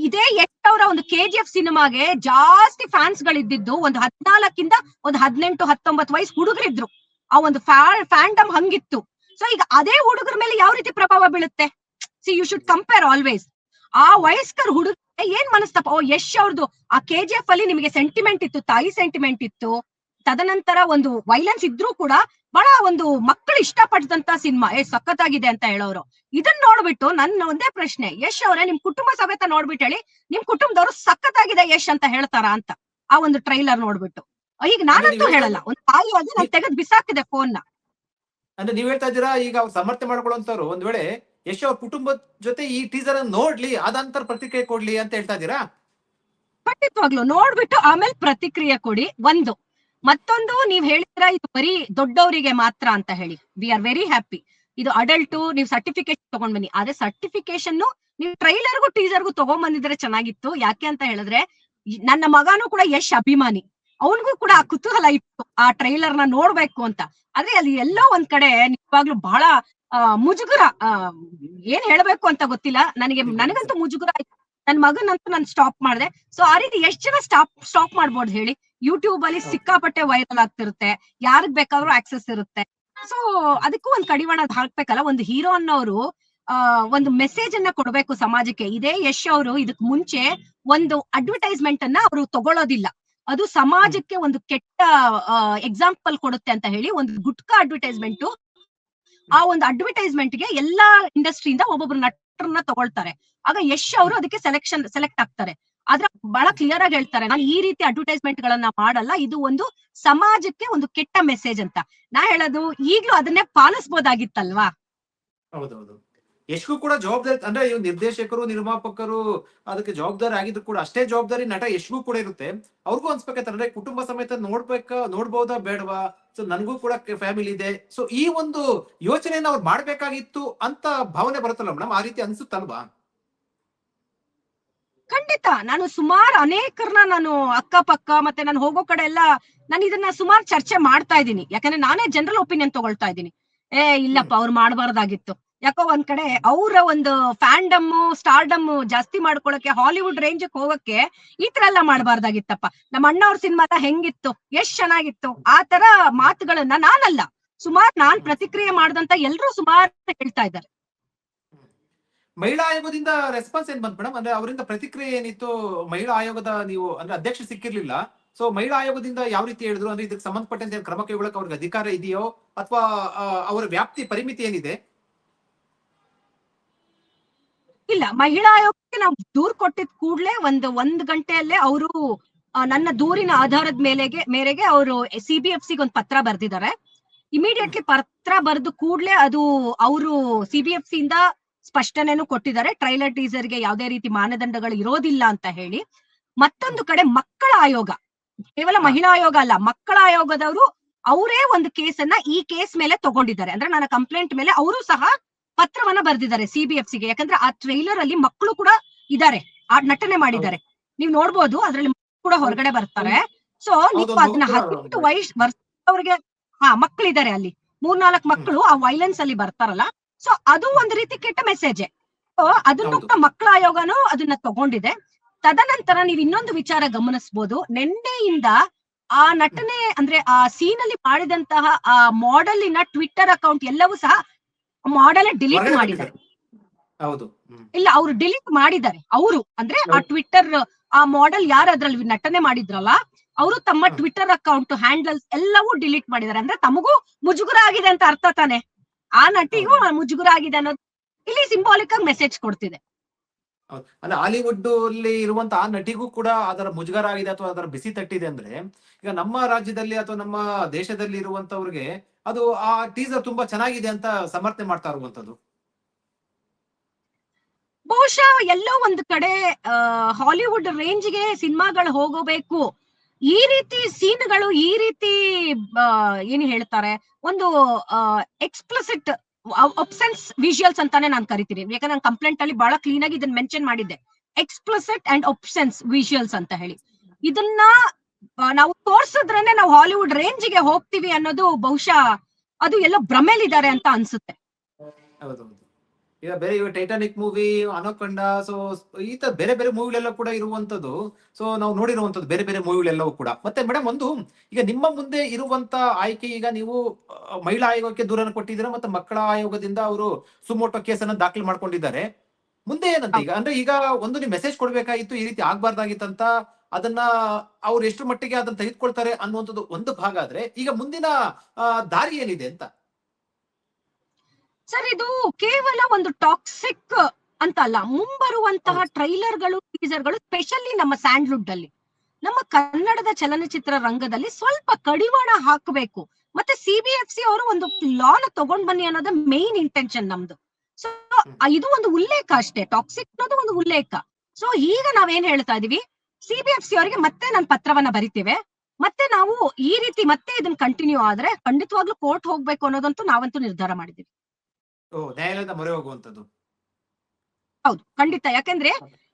ಇದೇ ಅವರ ಒಂದು ಕೆ ಜಿ ಎಫ್ ಸಿನಿಮಾಗೆ ಜಾಸ್ತಿ ಫ್ಯಾನ್ಸ್ ಗಳಿದ್ದಿದ್ದು ಒಂದು ಹದ್ನಾಲ್ಕಿಂದ ಒಂದು ಹದಿನೆಂಟು, ಹತ್ತೊಂಬತ್ತು ವಯಸ್ಸು ಹುಡುಗರಿದ್ರು. ಆ ಒಂದು ಫ್ಯಾಂಡಮ್ ಹಂಗಿತ್ತು. ಸೊ ಈಗ ಅದೇ ಹುಡುಗರ ಮೇಲೆ ಯಾವ ರೀತಿ ಪ್ರಭಾವ ಬೀಳುತ್ತೆ? See you should compare always ಆ ವಯಸ್ಕರ್ ಹುಡುಗ ಏನ್ ಮನಸ್ತಪ್ಪ ಓ ಯಶ್ ಅವ್ರದ್ದು ಆ ಕೆ ಜಿ ಎಫ್ ಅಲ್ಲಿ ನಿಮಗೆ ಸೆಂಟಿಮೆಂಟ್ ಇತ್ತು ತಾಯಿ ಸೆಂಟಿಮೆಂಟ್ ಇತ್ತು. ತದನಂತರ ಒಂದು ವೈಲೆನ್ಸ್ ಇದ್ರೂ ಕೂಡ ಬಹಳ ಒಂದು ಮಕ್ಕಳು ಇಷ್ಟಪಟ್ಟಂತ ಸಿನಿಮಾ. ಏ ಸಖತ್ತಾಗಿದೆ ಅಂತ ಹೇಳೋರು. ಇದನ್ನ ನೋಡ್ಬಿಟ್ಟು ನನ್ನ ಒಂದೇ ಪ್ರಶ್ನೆ. ಯಶ್ ಅವರೇ ನಿಮ್ ಕುಟುಂಬ ಸಮೇತ ನೋಡ್ಬಿಟ್ಟು ಹೇಳಿ ನಿಮ್ ಕುಟುಂಬದವರು ಸಖತ್ತಾಗಿದೆ ಯಶ್ ಅಂತ ಹೇಳ್ತಾರ ಅಂತ. ಆ ಒಂದು ಟ್ರೈಲರ್ ನೋಡ್ಬಿಟ್ಟು. ಈಗ ನಾನಂತೂ ಹೇಳಲ್ಲ. ಒಂದು ತಾಯಿ ಆಗಿ ನಾನು ತೆಗೆದ್ ಬಿಸಾಕಿದೆ ಫೋನ್ನ. ಅಂದ್ರೆ ನೀವ್ ಹೇಳ್ತಾ ಇದ್ದೀರಾ, ಈಗ ಅವ್ರು ಸಮರ್ಥನೆ ಮಾಡ್ಕೊಳ್ಳೋಂತವ್ರು ಒಂದ್ ವೇಳೆ ಯಶ್ ಅವ್ರ ಕುಟುಂಬದ ಜೊತೆ ಈ ಟೀಸರ್ ಅನ್ನು ನೋಡ್ಲಿ, ಅದಂತರ ಪ್ರತಿಕ್ರಿಯೆ ಕೊಡ್ಲಿ ಅಂತ ಹೇಳ್ತಾ ಇದ್ದೀರಾ? ಖಂಡಿತವಾಗ್ಲು. ನೋಡ್ಬಿಟ್ಟು ಆಮೇಲೆ ಪ್ರತಿಕ್ರಿಯೆ ಕೊಡಿ. ಒಂದು. ಮತ್ತೊಂದು, ನೀವ್ ಹೇಳಿದ್ರ ಇದು ಬರೀ ದೊಡ್ಡವರಿಗೆ ಮಾತ್ರ ಅಂತ ಹೇಳಿ. ವಿ ಆರ್ ವೆರಿ ಹ್ಯಾಪಿ ಇದು ಅಡಲ್ಟ್ ನೀವು ಸರ್ಟಿಫಿಕೇಶನ್ ತಗೊಂಡ್ ಬನ್ನಿ ಅದೇ ಸರ್ಟಿಫಿಕೇಶನ್ ನೀವು ಟ್ರೈಲರ್ಗೂ ಟೀಸರ್ಗೂ ತಗೊಂಡ್ ಬಂದಿದ್ರೆ ಚೆನ್ನಾಗಿತ್ತು. ಯಾಕೆ ಅಂತ ಹೇಳಿದ್ರೆ, ನನ್ನ ಮಗನೂ ಕೂಡ ಯಶ್ ಅಭಿಮಾನಿ. ಅವನಿಗೂ ಕೂಡ ಆ ಕುತೂಹಲ ಇತ್ತು ಆ ಟ್ರೈಲರ್ನ ನೋಡ್ಬೇಕು ಅಂತ. ಆದ್ರೆ ಅಲ್ಲಿ ಎಲ್ಲೋ ಒಂದ್ ಕಡೆ ನಿಜವಾಗ್ಲೂ ಬಹಳ ಅಹ್ ಮುಜುಗುರ ಏನ್ ಹೇಳ್ಬೇಕು ಅಂತ ಗೊತ್ತಿಲ್ಲ. ನನಗೆ ನನಗಂತೂ ಮುಜುಗರ ಆಯ್ತು. ನನ್ ಮಗನಂತೂ ನಾನು ಸ್ಟಾಪ್ ಮಾಡಿದೆ. ಸೊ ಆ ರೀತಿ ಎಷ್ಟ್ ಜನ ಸ್ಟಾಪ್ ಸ್ಟಾಪ್ ಮಾಡ್ಬೋದು ಹೇಳಿ? ಯೂಟ್ಯೂಬ್ ಅಲ್ಲಿ. ಸಿಕ್ಕಾಪಟ್ಟೆ ವೈರಲ್ ಆಗ್ತಿರುತ್ತೆ. ಯಾರಿಗ್ ಬೇಕಾದ್ರೂ ಆಕ್ಸೆಸ್ ಇರುತ್ತೆ. ಸೊ ಅದಕ್ಕೂ ಒಂದ್ ಕಡಿವಾಣ ಹಾಕ್ಬೇಕಲ್ಲ? ಒಂದು ಹೀರೋ ಅನ್ನೋರು ಆ ಒಂದು ಮೆಸೇಜ್ ಅನ್ನ ಕೊಡ್ಬೇಕು ಸಮಾಜಕ್ಕೆ. ಇದೇ ಯಶ್ ಅವರು ಇದಕ್ ಮುಂಚೆ ಒಂದು ಅಡ್ವರ್ಟೈಸ್ಮೆಂಟ್ ಅನ್ನ ಅವರು ತಗೊಳ್ಳೋದಿಲ್ಲ ಅದು ಸಮಾಜಕ್ಕೆ ಒಂದು ಕೆಟ್ಟ ಎಕ್ಸಾಂಪಲ್ ಕೊಡುತ್ತೆ ಅಂತ ಹೇಳಿ ಒಂದು ಗುಟ್ಕಾ ಅಡ್ವರ್ಟೈಸ್ಮೆಂಟ್ ಆ ಒಂದು ಅಡ್ವರ್ಟೈಸ್ಮೆಂಟ್ಗೆ ಎಲ್ಲಾ ಇಂಡಸ್ಟ್ರಿಯಿಂದ ಒಬ್ಬೊಬ್ರು ನಟರನ್ನ ತಗೊಳ್ತಾರೆ. ಆಗ ಯಶ್ ಅವರು ಅದಕ್ಕೆ ಸೆಲೆಕ್ಷನ್ ಸೆಲೆಕ್ಟ್ ಆಗ್ತಾರೆ. ಆದ್ರೆ ಬಹಳ ಕ್ಲಿಯರ್ ಆಗಿ ಹೇಳ್ತಾರೆ, ನಾನು ಈ ರೀತಿ ಅಡ್ವರ್ಟೈಸ್ಮೆಂಟ್ ಗಳನ್ನ ಮಾಡಲ್ಲ, ಇದು ಒಂದು ಸಮಾಜಕ್ಕೆ ಒಂದು ಕೆಟ್ಟ ಮೆಸೇಜ್ ಅಂತ. ನಾ ಹೇಳೋದು ಈಗ್ಲೂ ಅದನ್ನೇ ಪಾಲಿಸ್ಬೋದಾಗಿತ್ತಲ್ವಾ? ಹೌದೌದು. ಯಶ್ಗೂ ಕೂಡ ಜವಾಬ್ದಾರಿ ಅಂದ್ರೆ ಇವ್ ನಿರ್ದೇಶಕರು ನಿರ್ಮಾಪಕರು ಅದಕ್ಕೆ ಜವಾಬ್ದಾರಿ ಆಗಿದ್ರು ಕೂಡ ಅಷ್ಟೇ ಜವಾಬ್ದಾರಿ ನಟ ಯಶ್ಗೂ ಕೂಡ ಇರುತ್ತೆ. ಅವ್ರಿಗೂ ಅನ್ಸ್ಬೇಕಂತ ಅಂದ್ರೆ ಕುಟುಂಬ ಸಮೇತ ನೋಡ್ಬೇಕ ನೋಡ್ಬಹುದಾ ಬೇಡವಾ? ಸೊ ನನಗೂ ಕೂಡ ಫ್ಯಾಮಿಲಿ ಇದೆ. ಸೊ ಈ ಒಂದು ಯೋಚನೆಯನ್ನ ಅವ್ರು ಮಾಡ್ಬೇಕಾಗಿತ್ತು ಅಂತ ಭಾವನೆ ಬರುತ್ತಲ್ಲ ಮೇಡಮ್ ಆ ರೀತಿ ಅನ್ಸುತ್ತಲ್ವಾ? ಖಂಡಿತ. ನಾನು ಸುಮಾರು ಅನೇಕರನ್ನ ನಾನು ಅಕ್ಕಪಕ್ಕ ಮತ್ತೆ ನಾನು ಹೋಗೋ ಕಡೆ ಎಲ್ಲ ನಾನು ಇದನ್ನ ಸುಮಾರು ಚರ್ಚೆ ಮಾಡ್ತಾ ಇದ್ದೀನಿ. ಯಾಕಂದ್ರೆ ನಾನೇ ಜನರಲ್ ಒಪಿನಿಯನ್ ತಗೊಳ್ತಾ ಇದ್ದೀನಿ. ಏ ಇಲ್ಲಪ್ಪ ಅವ್ರು ಮಾಡಬಾರ್ದಾಗಿತ್ತು. ಯಾಕೋ ಒಂದ್ ಕಡೆ ಅವರ ಒಂದು ಫ್ಯಾಂಡಮ್ ಸ್ಟಾರ್ಡಮ್ ಜಾಸ್ತಿ ಮಾಡ್ಕೊಳಕ್ಕೆ ಹಾಲಿವುಡ್ ರೇಂಜ್ ಹೋಗಕ್ಕೆ ಈ ತರ ಎಲ್ಲ ಮಾಡಬಾರ್ದಾಗಿತ್ತಪ್ಪ. ನಮ್ಮ ಅಣ್ಣ ಅವ್ರ ಸಿನಿಮಾ ಹೆಂಗಿತ್ತು? ಎಷ್ಟ್ ಚೆನ್ನಾಗಿತ್ತು? ಆ ತರ ಮಾತುಗಳನ್ನ ನಾನಲ್ಲ. ಸುಮಾರು ನಾನ್ ಪ್ರತಿಕ್ರಿಯೆ ಮಾಡ್ದಂತ ಎಲ್ರು ಸುಮಾರು ಹೇಳ್ತಾ ಇದ್ದಾರೆ. ಮಹಿಳಾ ಆಯೋಗದಿಂದ ರೆಸ್ಪಾನ್ಸ್ ಏನ್ ಬಂತ್ ಮೇಡಮ್ ಅಂದ್ರೆ ಅವರಿಂದ ಪ್ರತಿಕ್ರಿಯೆ ಏನಿತ್ತು? ಮಹಿಳಾ ಆಯೋಗದ ನೀವು, ಅಂದ್ರೆ ಅಧ್ಯಕ್ಷ ಸಿಕ್ಕಿರ್ಲಿಲ್ಲ. ಸೊ ಮಹಿಳಾ ಆಯೋಗದಿಂದ ಯಾವ ರೀತಿ ಹೇಳಿದ್ರು? ಅಂದ್ರೆ ಇದಕ್ಕೆ ಸಂಬಂಧಪಟ್ಟಂತೆ ಕ್ರಮ ಕೈಗೊಳ್ಳಕ್ಕೆ ಅವ್ರಿಗೆ ಅಧಿಕಾರ ಇದೆಯೋ? ಅಥವಾ ಅವರ ವ್ಯಾಪ್ತಿ ಪರಿಮಿತಿ ಏನಿದೆ? ಇಲ್ಲ ಮಹಿಳಾ ಆಯೋಗಕ್ಕೆ ನಾವು ದೂರ್ ಕೊಟ್ಟಿದ್ ಕೂಡ್ಲೆ ಒಂದು ಒಂದ್ ಗಂಟೆಯಲ್ಲೇ ಅವರು ನನ್ನ ದೂರಿನ ಆಧಾರದ ಮೇಲೆಗೆ ಮೇರೆಗೆ ಅವರು ಸಿ ಬಿ ಎಫ್ ಒಂದು ಪತ್ರ ಬರ್ದಿದ್ದಾರೆ ಇಮಿಡಿಯೇಟ್ಲಿ ಪತ್ರ ಬರೆದು ಕೂಡ್ಲೆ ಅದು ಅವರು ಸಿ ಬಿ ಎಫ್ ಇಂದ ಸ್ಪಷ್ಟನೆನೂ ಕೊಟ್ಟಿದ್ದಾರೆ ಟ್ರೈಲರ್ ಟೀಸರ್ಗೆ ಯಾವುದೇ ರೀತಿ ಮಾನದಂಡಗಳು ಇರೋದಿಲ್ಲ ಅಂತ ಹೇಳಿ. ಮತ್ತೊಂದು ಕಡೆ ಮಕ್ಕಳ ಆಯೋಗ ಕೇವಲ ಮಹಿಳಾ ಆಯೋಗ ಅಲ್ಲ ಮಕ್ಕಳ ಆಯೋಗದವರು ಅವರೇ ಒಂದು ಕೇಸನ್ನ ಈ ಕೇಸ್ ಮೇಲೆ ತಗೊಂಡಿದ್ದಾರೆ. ಅಂದ್ರೆ ನನ್ನ ಕಂಪ್ಲೇಂಟ್ ಮೇಲೆ ಅವರು ಸಹ ಪತ್ರವನ್ನ ಬರೆದಿದ್ದಾರೆ ಸಿಬಿಎಫ್ಗೆ. ಯಾಕಂದ್ರೆ ಆ ಟ್ರೈಲರ್ ಅಲ್ಲಿ ಮಕ್ಕಳು ಕೂಡ ಇದ್ದಾರೆ ಆ ನಟನೆ ಮಾಡಿದ್ದಾರೆ. ನೀವ್ ನೋಡ್ಬೋದು ಅದ್ರಲ್ಲಿ ಕೂಡ ಹೊರಗಡೆ ಬರ್ತಾರೆ. ಸೊ ನೀವು ಅದನ್ನ ಹದಿನೆಂಟು ವಯಸ್ಸು ವರ್ಷದವ್ರಿಗೆ ಹಾ ಮಕ್ಕಳಿದ್ದಾರೆ ಅಲ್ಲಿ. ಮೂರ್ನಾಲ್ಕು ಮಕ್ಕಳು ಆ ವೈಲೆನ್ಸ್ ಅಲ್ಲಿ ಬರ್ತಾರಲ್ಲ. ಸೊ ಅದು ಒಂದ್ ರೀತಿ ಕೆಟ್ಟ ಮೆಸೇಜ್ ಸೊ ಅದನ್ನು. ಕೂಡ ಮಕ್ಕಳ ಆಯೋಗನು ಅದನ್ನ ತಗೊಂಡಿದೆ. ತದನಂತರ ನೀವು ಇನ್ನೊಂದು ವಿಚಾರ ಗಮನಿಸಬಹುದು ನಿನ್ನೆಯಿಂದ ಆ ನಟನೆ ಅಂದ್ರೆ ಆ ಸೀನ್ ಅಲ್ಲಿ ಮಾಡಿದಂತಹ ಆ ಮಾಡೆಲಿನ ಟ್ವಿಟ್ಟರ್ ಅಕೌಂಟ್ ಎಲ್ಲವೂ ಸಹ ಮಾಡೆಲ್ ಡಿಲೀಟ್ ಮಾಡಿದ್ದಾರೆ. ಹೌದು. ಇಲ್ಲ ಅವ್ರು ಡಿಲೀಟ್ ಮಾಡಿದ್ದಾರೆ. ಅವರು ಅಂದ್ರೆ ಆ ಟ್ವಿಟರ್ ಟ್ವಿಟ್ಟರ್ ಆ ಮಾಡೆಲ್ ಯಾರು ಅದ್ರಲ್ಲಿ ನಟನೆ ಮಾಡಿದ್ರಲ್ಲ ಅವರು ತಮ್ಮ ಟ್ವಿಟರ್ ಟ್ವಿಟ್ಟರ್ ಅಕೌಂಟ್ ಹ್ಯಾಂಡಲ್ಸ್ ಎಲ್ಲವೂ ಡಿಲೀಟ್ ಮಾಡಿದ್ದಾರೆ. ಅಂದ್ರೆ ತಮಗೂ ಮುಜುಗುರ ಆಗಿದೆ ಅಂತ ಅರ್ಥ ತಾನೆ? ಆ ನಟಿಗೂ ಮುಜುಗುರ ಆಗಿದೆ ಅನ್ನೋದು ಇಲ್ಲಿ ಸಿಂಬಾಲಿಕ್ ಆಗಿ ಮೆಸೇಜ್ ಕೊಡ್ತಿದೆ. ಅಂದ್ರೆ ಹಾಲಿವುಡ್ ಅಲ್ಲಿ ಇರುವಂತ ಆ ನಟಿಗೂ ಕೂಡ ಅದರ ಮುಜುಗರ ಆಗಿದೆ ಅಥವಾ ಅದರ ಬಿಸಿ ತಟ್ಟಿದೆ ಅಂದ್ರೆ ಈಗ ನಮ್ಮ ರಾಜ್ಯದಲ್ಲಿ ಅಥವಾ ನಮ್ಮ ದೇಶದಲ್ಲಿ ಇರುವಂತವ್ರಿಗೆ ಅದು ಆ ಟೀಸರ್ ತುಂಬಾ ಚೆನ್ನಾಗಿದೆ ಅಂತ ಸಮರ್ಥನೆ ಮಾಡ್ತಾ ಇರುವಂತದ್ದು. ಬಹುಶಃ ಎಲ್ಲೋ ಒಂದು ಕಡೆ ಹಾಲಿವುಡ್ ರೇಂಜ್ಗೆ ಸಿನಿಮಾಗಳು ಹೋಗಬೇಕು. ಈ ರೀತಿ ಸೀನ್ಗಳು ಈ ರೀತಿ ಏನ್ ಹೇಳ್ತಾರೆ, ಒಂದು ಎಕ್ಸ್ಪ್ಲಸಿಟ್ ಅಬ್ಸೆನ್ಸ್ ವಿಜುವಲ್ಸ್ ಅಂತಾನೆ ನಾನು ಕರಿತೀನಿ. ಯಾಕಂದ್ರೆ ನಾನು ಕಂಪ್ಲೇಂಟ್ ಅಲ್ಲಿ ಬಹಳ ಕ್ಲೀನ್ ಆಗಿ ಇದನ್ನ ಮೆನ್ಷನ್ ಮಾಡಿದ್ದೆ. ಎಕ್ಸ್ಪ್ಲಸಿಟ್ ಅಂಡ್ ಒಬ್ಸೆನ್ಸ್ ವಿಜುವಲ್ಸ್ ಅಂತ ಹೇಳಿ. ಇದನ್ನ ನಾವು ತೋರ್ಸಿದ್ರೇನೆ ನಾವು ಹಾಲಿವುಡ್ ರೇಂಜ್ಗೆ ಹೋಗ್ತೀವಿ ಅನ್ನೋದು ಬಹುಶಃ ಅದು ಎಲ್ಲೋ ಭ್ರಮೆಲಿದ್ದಾರೆ ಅಂತ ಅನ್ಸುತ್ತೆ. ಈಗ ಬೇರೆ ಇವಾಗ ಟೈಟಾನಿಕ್ ಮೂವಿ ಅನೋಕಂಡ ಸೊ ಈ ತರ ಬೇರೆ ಬೇರೆ ಮೂವಿಗಳೆಲ್ಲ ಕೂಡ ಇರುವಂತದ್ದು ಸೊ ನಾವು ನೋಡಿರುವಂತದ್ದು ಬೇರೆ ಬೇರೆ ಮೂವಿಗಳೆಲ್ಲವೂ ಕೂಡ. ಮತ್ತೆ ಮೇಡಮ್ ಒಂದು, ಈಗ ನಿಮ್ಮ ಮುಂದೆ ಇರುವಂತ ಆಯ್ಕೆ ಈಗ ನೀವು ಮಹಿಳಾ ಆಯೋಗಕ್ಕೆ ದೂರನ್ನು ಕೊಟ್ಟಿದ್ದೀರಾ ಮತ್ತೆ ಮಕ್ಕಳ ಆಯೋಗದಿಂದ ಅವರು ಸುಮೋಟೋ ಕೇಸನ್ನ ದಾಖಲು ಮಾಡ್ಕೊಂಡಿದ್ದಾರೆ? ಮುಂದೆ ಏನಂತ ಈಗ? ಅಂದ್ರೆ ಈಗ ಒಂದು ನೀವು ಮೆಸೇಜ್ ಕೊಡ್ಬೇಕಾಗಿತ್ತು, ಈ ರೀತಿ ಆಗ್ಬಾರ್ದಾಗಿತ್ತಂತ ಅದನ್ನ ಅವ್ರು ಎಷ್ಟು ಮಟ್ಟಿಗೆ ಅದನ್ನ ತೆಗೆದುಕೊಳ್ತಾರೆ ಅನ್ನುವಂಥದ್ದು ಒಂದು ಭಾಗ ಆದ್ರೆ ಈಗ ಮುಂದಿನ ದಾರಿ ಏನಿದೆ ಅಂತ? ಸರ್ ಇದು ಕೇವಲ ಒಂದು ಟಾಕ್ಸಿಕ್ ಅಂತ ಅಲ್ಲ ಮುಂಬರುವಂತಹ ಹೌದು. ಟ್ರೈಲರ್ಗಳು ಟೀಸರ್ಗಳು ಸ್ಪೆಷಲಿ ನಮ್ಮ ಸ್ಯಾಂಡ್ಲುಡ್ ಅಲ್ಲಿ ನಮ್ಮ ಕನ್ನಡದ ಚಲನಚಿತ್ರ ರಂಗದಲ್ಲಿ ಸ್ವಲ್ಪ ಕಡಿವಾಣ ಹಾಕಬೇಕು. ಮತ್ತೆ ಸಿಬಿಎಫ್ಸಿ ಅವರು ಒಂದು ಲಾನ ತಗೊಂಡ್ ಬನ್ನಿ ಅನ್ನೋದು ಮೇನ್ ಇಂಟೆನ್ಷನ್ ನಮ್ದು. ಸೊ ಇದು ಒಂದು ಉಲ್ಲೇಖ ಅಷ್ಟೇ ಟಾಕ್ಸಿಕ್ ಅನ್ನೋದು ಒಂದು ಉಲ್ಲೇಖ. ಸೊ ಈಗ ನಾವೇನ್ ಹೇಳ್ತಾ ಇದೀವಿ? ಸಿಬಿಎಫ್ಸಿ ಅವರಿಗೆ ಮತ್ತೆ ನಾನು ಪತ್ರವನ್ನ ಬರಿತೇವೆ. ಮತ್ತೆ ನಾವು ಈ ರೀತಿ ಮತ್ತೆ ಇದನ್ನ ಕಂಟಿನ್ಯೂ ಆದ್ರೆ ಖಂಡಿತವಾಗ್ಲೂ ಕೋರ್ಟ್ ಹೋಗ್ಬೇಕು ಅನ್ನೋದಂತೂ ನಾವಂತೂ ನಿರ್ಧಾರ ಮಾಡಿದೀವಿ. ನ್ಯಾಯಾಲಯದ ಮೊರೆ ಹೋಗುವಂತದ್ದು ಹೌದು, ಖಂಡಿತ. ಯಾಕಂದ್ರೆ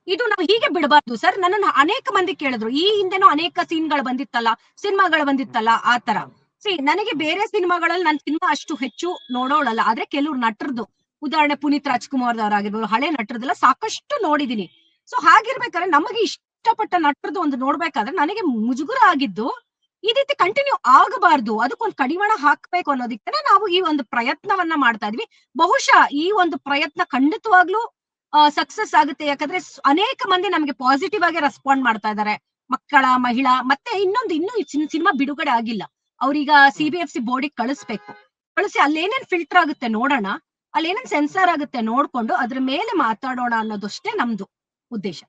ಇದು ನಾವು ಹೀಗೆ ಬಿಡಬಾರ್ದು ಸರ್. ನನ್ನನ್ನು ಅನೇಕ ಮಂದಿ ಕೇಳಿದ್ರು. ಈ ಹಿಂದೆನೂ ಅನೇಕ ಸೀನ್ಗಳು ಬಂದಿತ್ತಲ್ಲ, ಸಿನಿಮಾಗಳು ಬಂದಿತ್ತಲ್ಲ, ಆ ತರ ಸಿ ನನಗೆ ಬೇರೆ ಸಿನಿಮಾಗಳಲ್ಲಿ ನಾನು ಸಿನಿಮಾ ಅಷ್ಟು ಹೆಚ್ಚು ನೋಡೋಳಲ್ಲ. ಆದ್ರೆ ಕೆಲವ್ರು ನಟರದು. ಉದಾಹರಣೆ ಪುನೀತ್ ರಾಜ್ಕುಮಾರ್ ಅವರಾಗಿರ್ಬೋದು ಹಳೆ ನಟರದೆಲ್ಲ ಸಾಕಷ್ಟು ನೋಡಿದೀನಿ. ಸೊ ಹಾಗಿರ್ಬೇಕಾದ್ರೆ ನಮಗೆ ಇಷ್ಟಪಟ್ಟ ನಟರದ್ದು ಒಂದು ನೋಡ್ಬೇಕಾದ್ರೆ ನನಗೆ ಮುಜುಗುರ ಆಗಿದ್ದು ಈ ರೀತಿ ಕಂಟಿನ್ಯೂ ಆಗಬಾರ್ದು. ಅದಕ್ಕೊಂದು ಕಡಿವಾಣ ಹಾಕ್ಬೇಕು ಅನ್ನೋದಿಕ್ಕೆ ನಾವು ಈ ಒಂದು ಪ್ರಯತ್ನವನ್ನ ಮಾಡ್ತಾ ಇದ್ವಿ. ಬಹುಶಃ ಈ ಒಂದು ಪ್ರಯತ್ನ ಖಂಡಿತವಾಗ್ಲೂ ಸಕ್ಸಸ್ ಆಗುತ್ತೆ. ಯಾಕಂದ್ರೆ ಅನೇಕ ಮಂದಿ ನಮಗೆ ಪಾಸಿಟಿವ್ ಆಗಿ ರೆಸ್ಪಾಂಡ್ ಮಾಡ್ತಾ ಇದ್ದಾರೆ. ಮಕ್ಕಳ, ಮಹಿಳಾ, ಮತ್ತೆ ಇನ್ನೊಂದು, ಇನ್ನೂ ಸಿನಿಮಾ ಬಿಡುಗಡೆ ಆಗಿಲ್ಲ. ಅವ್ರೀಗ ಸಿ ಬಿ ಎಫ್ ಸಿ ಬೋರ್ಡಿಗೆ ಕಳಿಸ್ಬೇಕು. ಕಳಿಸಿ ಅಲ್ಲೇನೇನ್ ಫಿಲ್ಟರ್ ಆಗುತ್ತೆ ನೋಡೋಣ. ಅಲ್ಲೇನೇನ್ ಸೆನ್ಸರ್ ಆಗುತ್ತೆ ನೋಡ್ಕೊಂಡು ಅದ್ರ ಮೇಲೆ ಮಾತಾಡೋಣ ಅನ್ನೋದಷ್ಟೇ ನಮ್ದು ಉದ್ದೇಶ.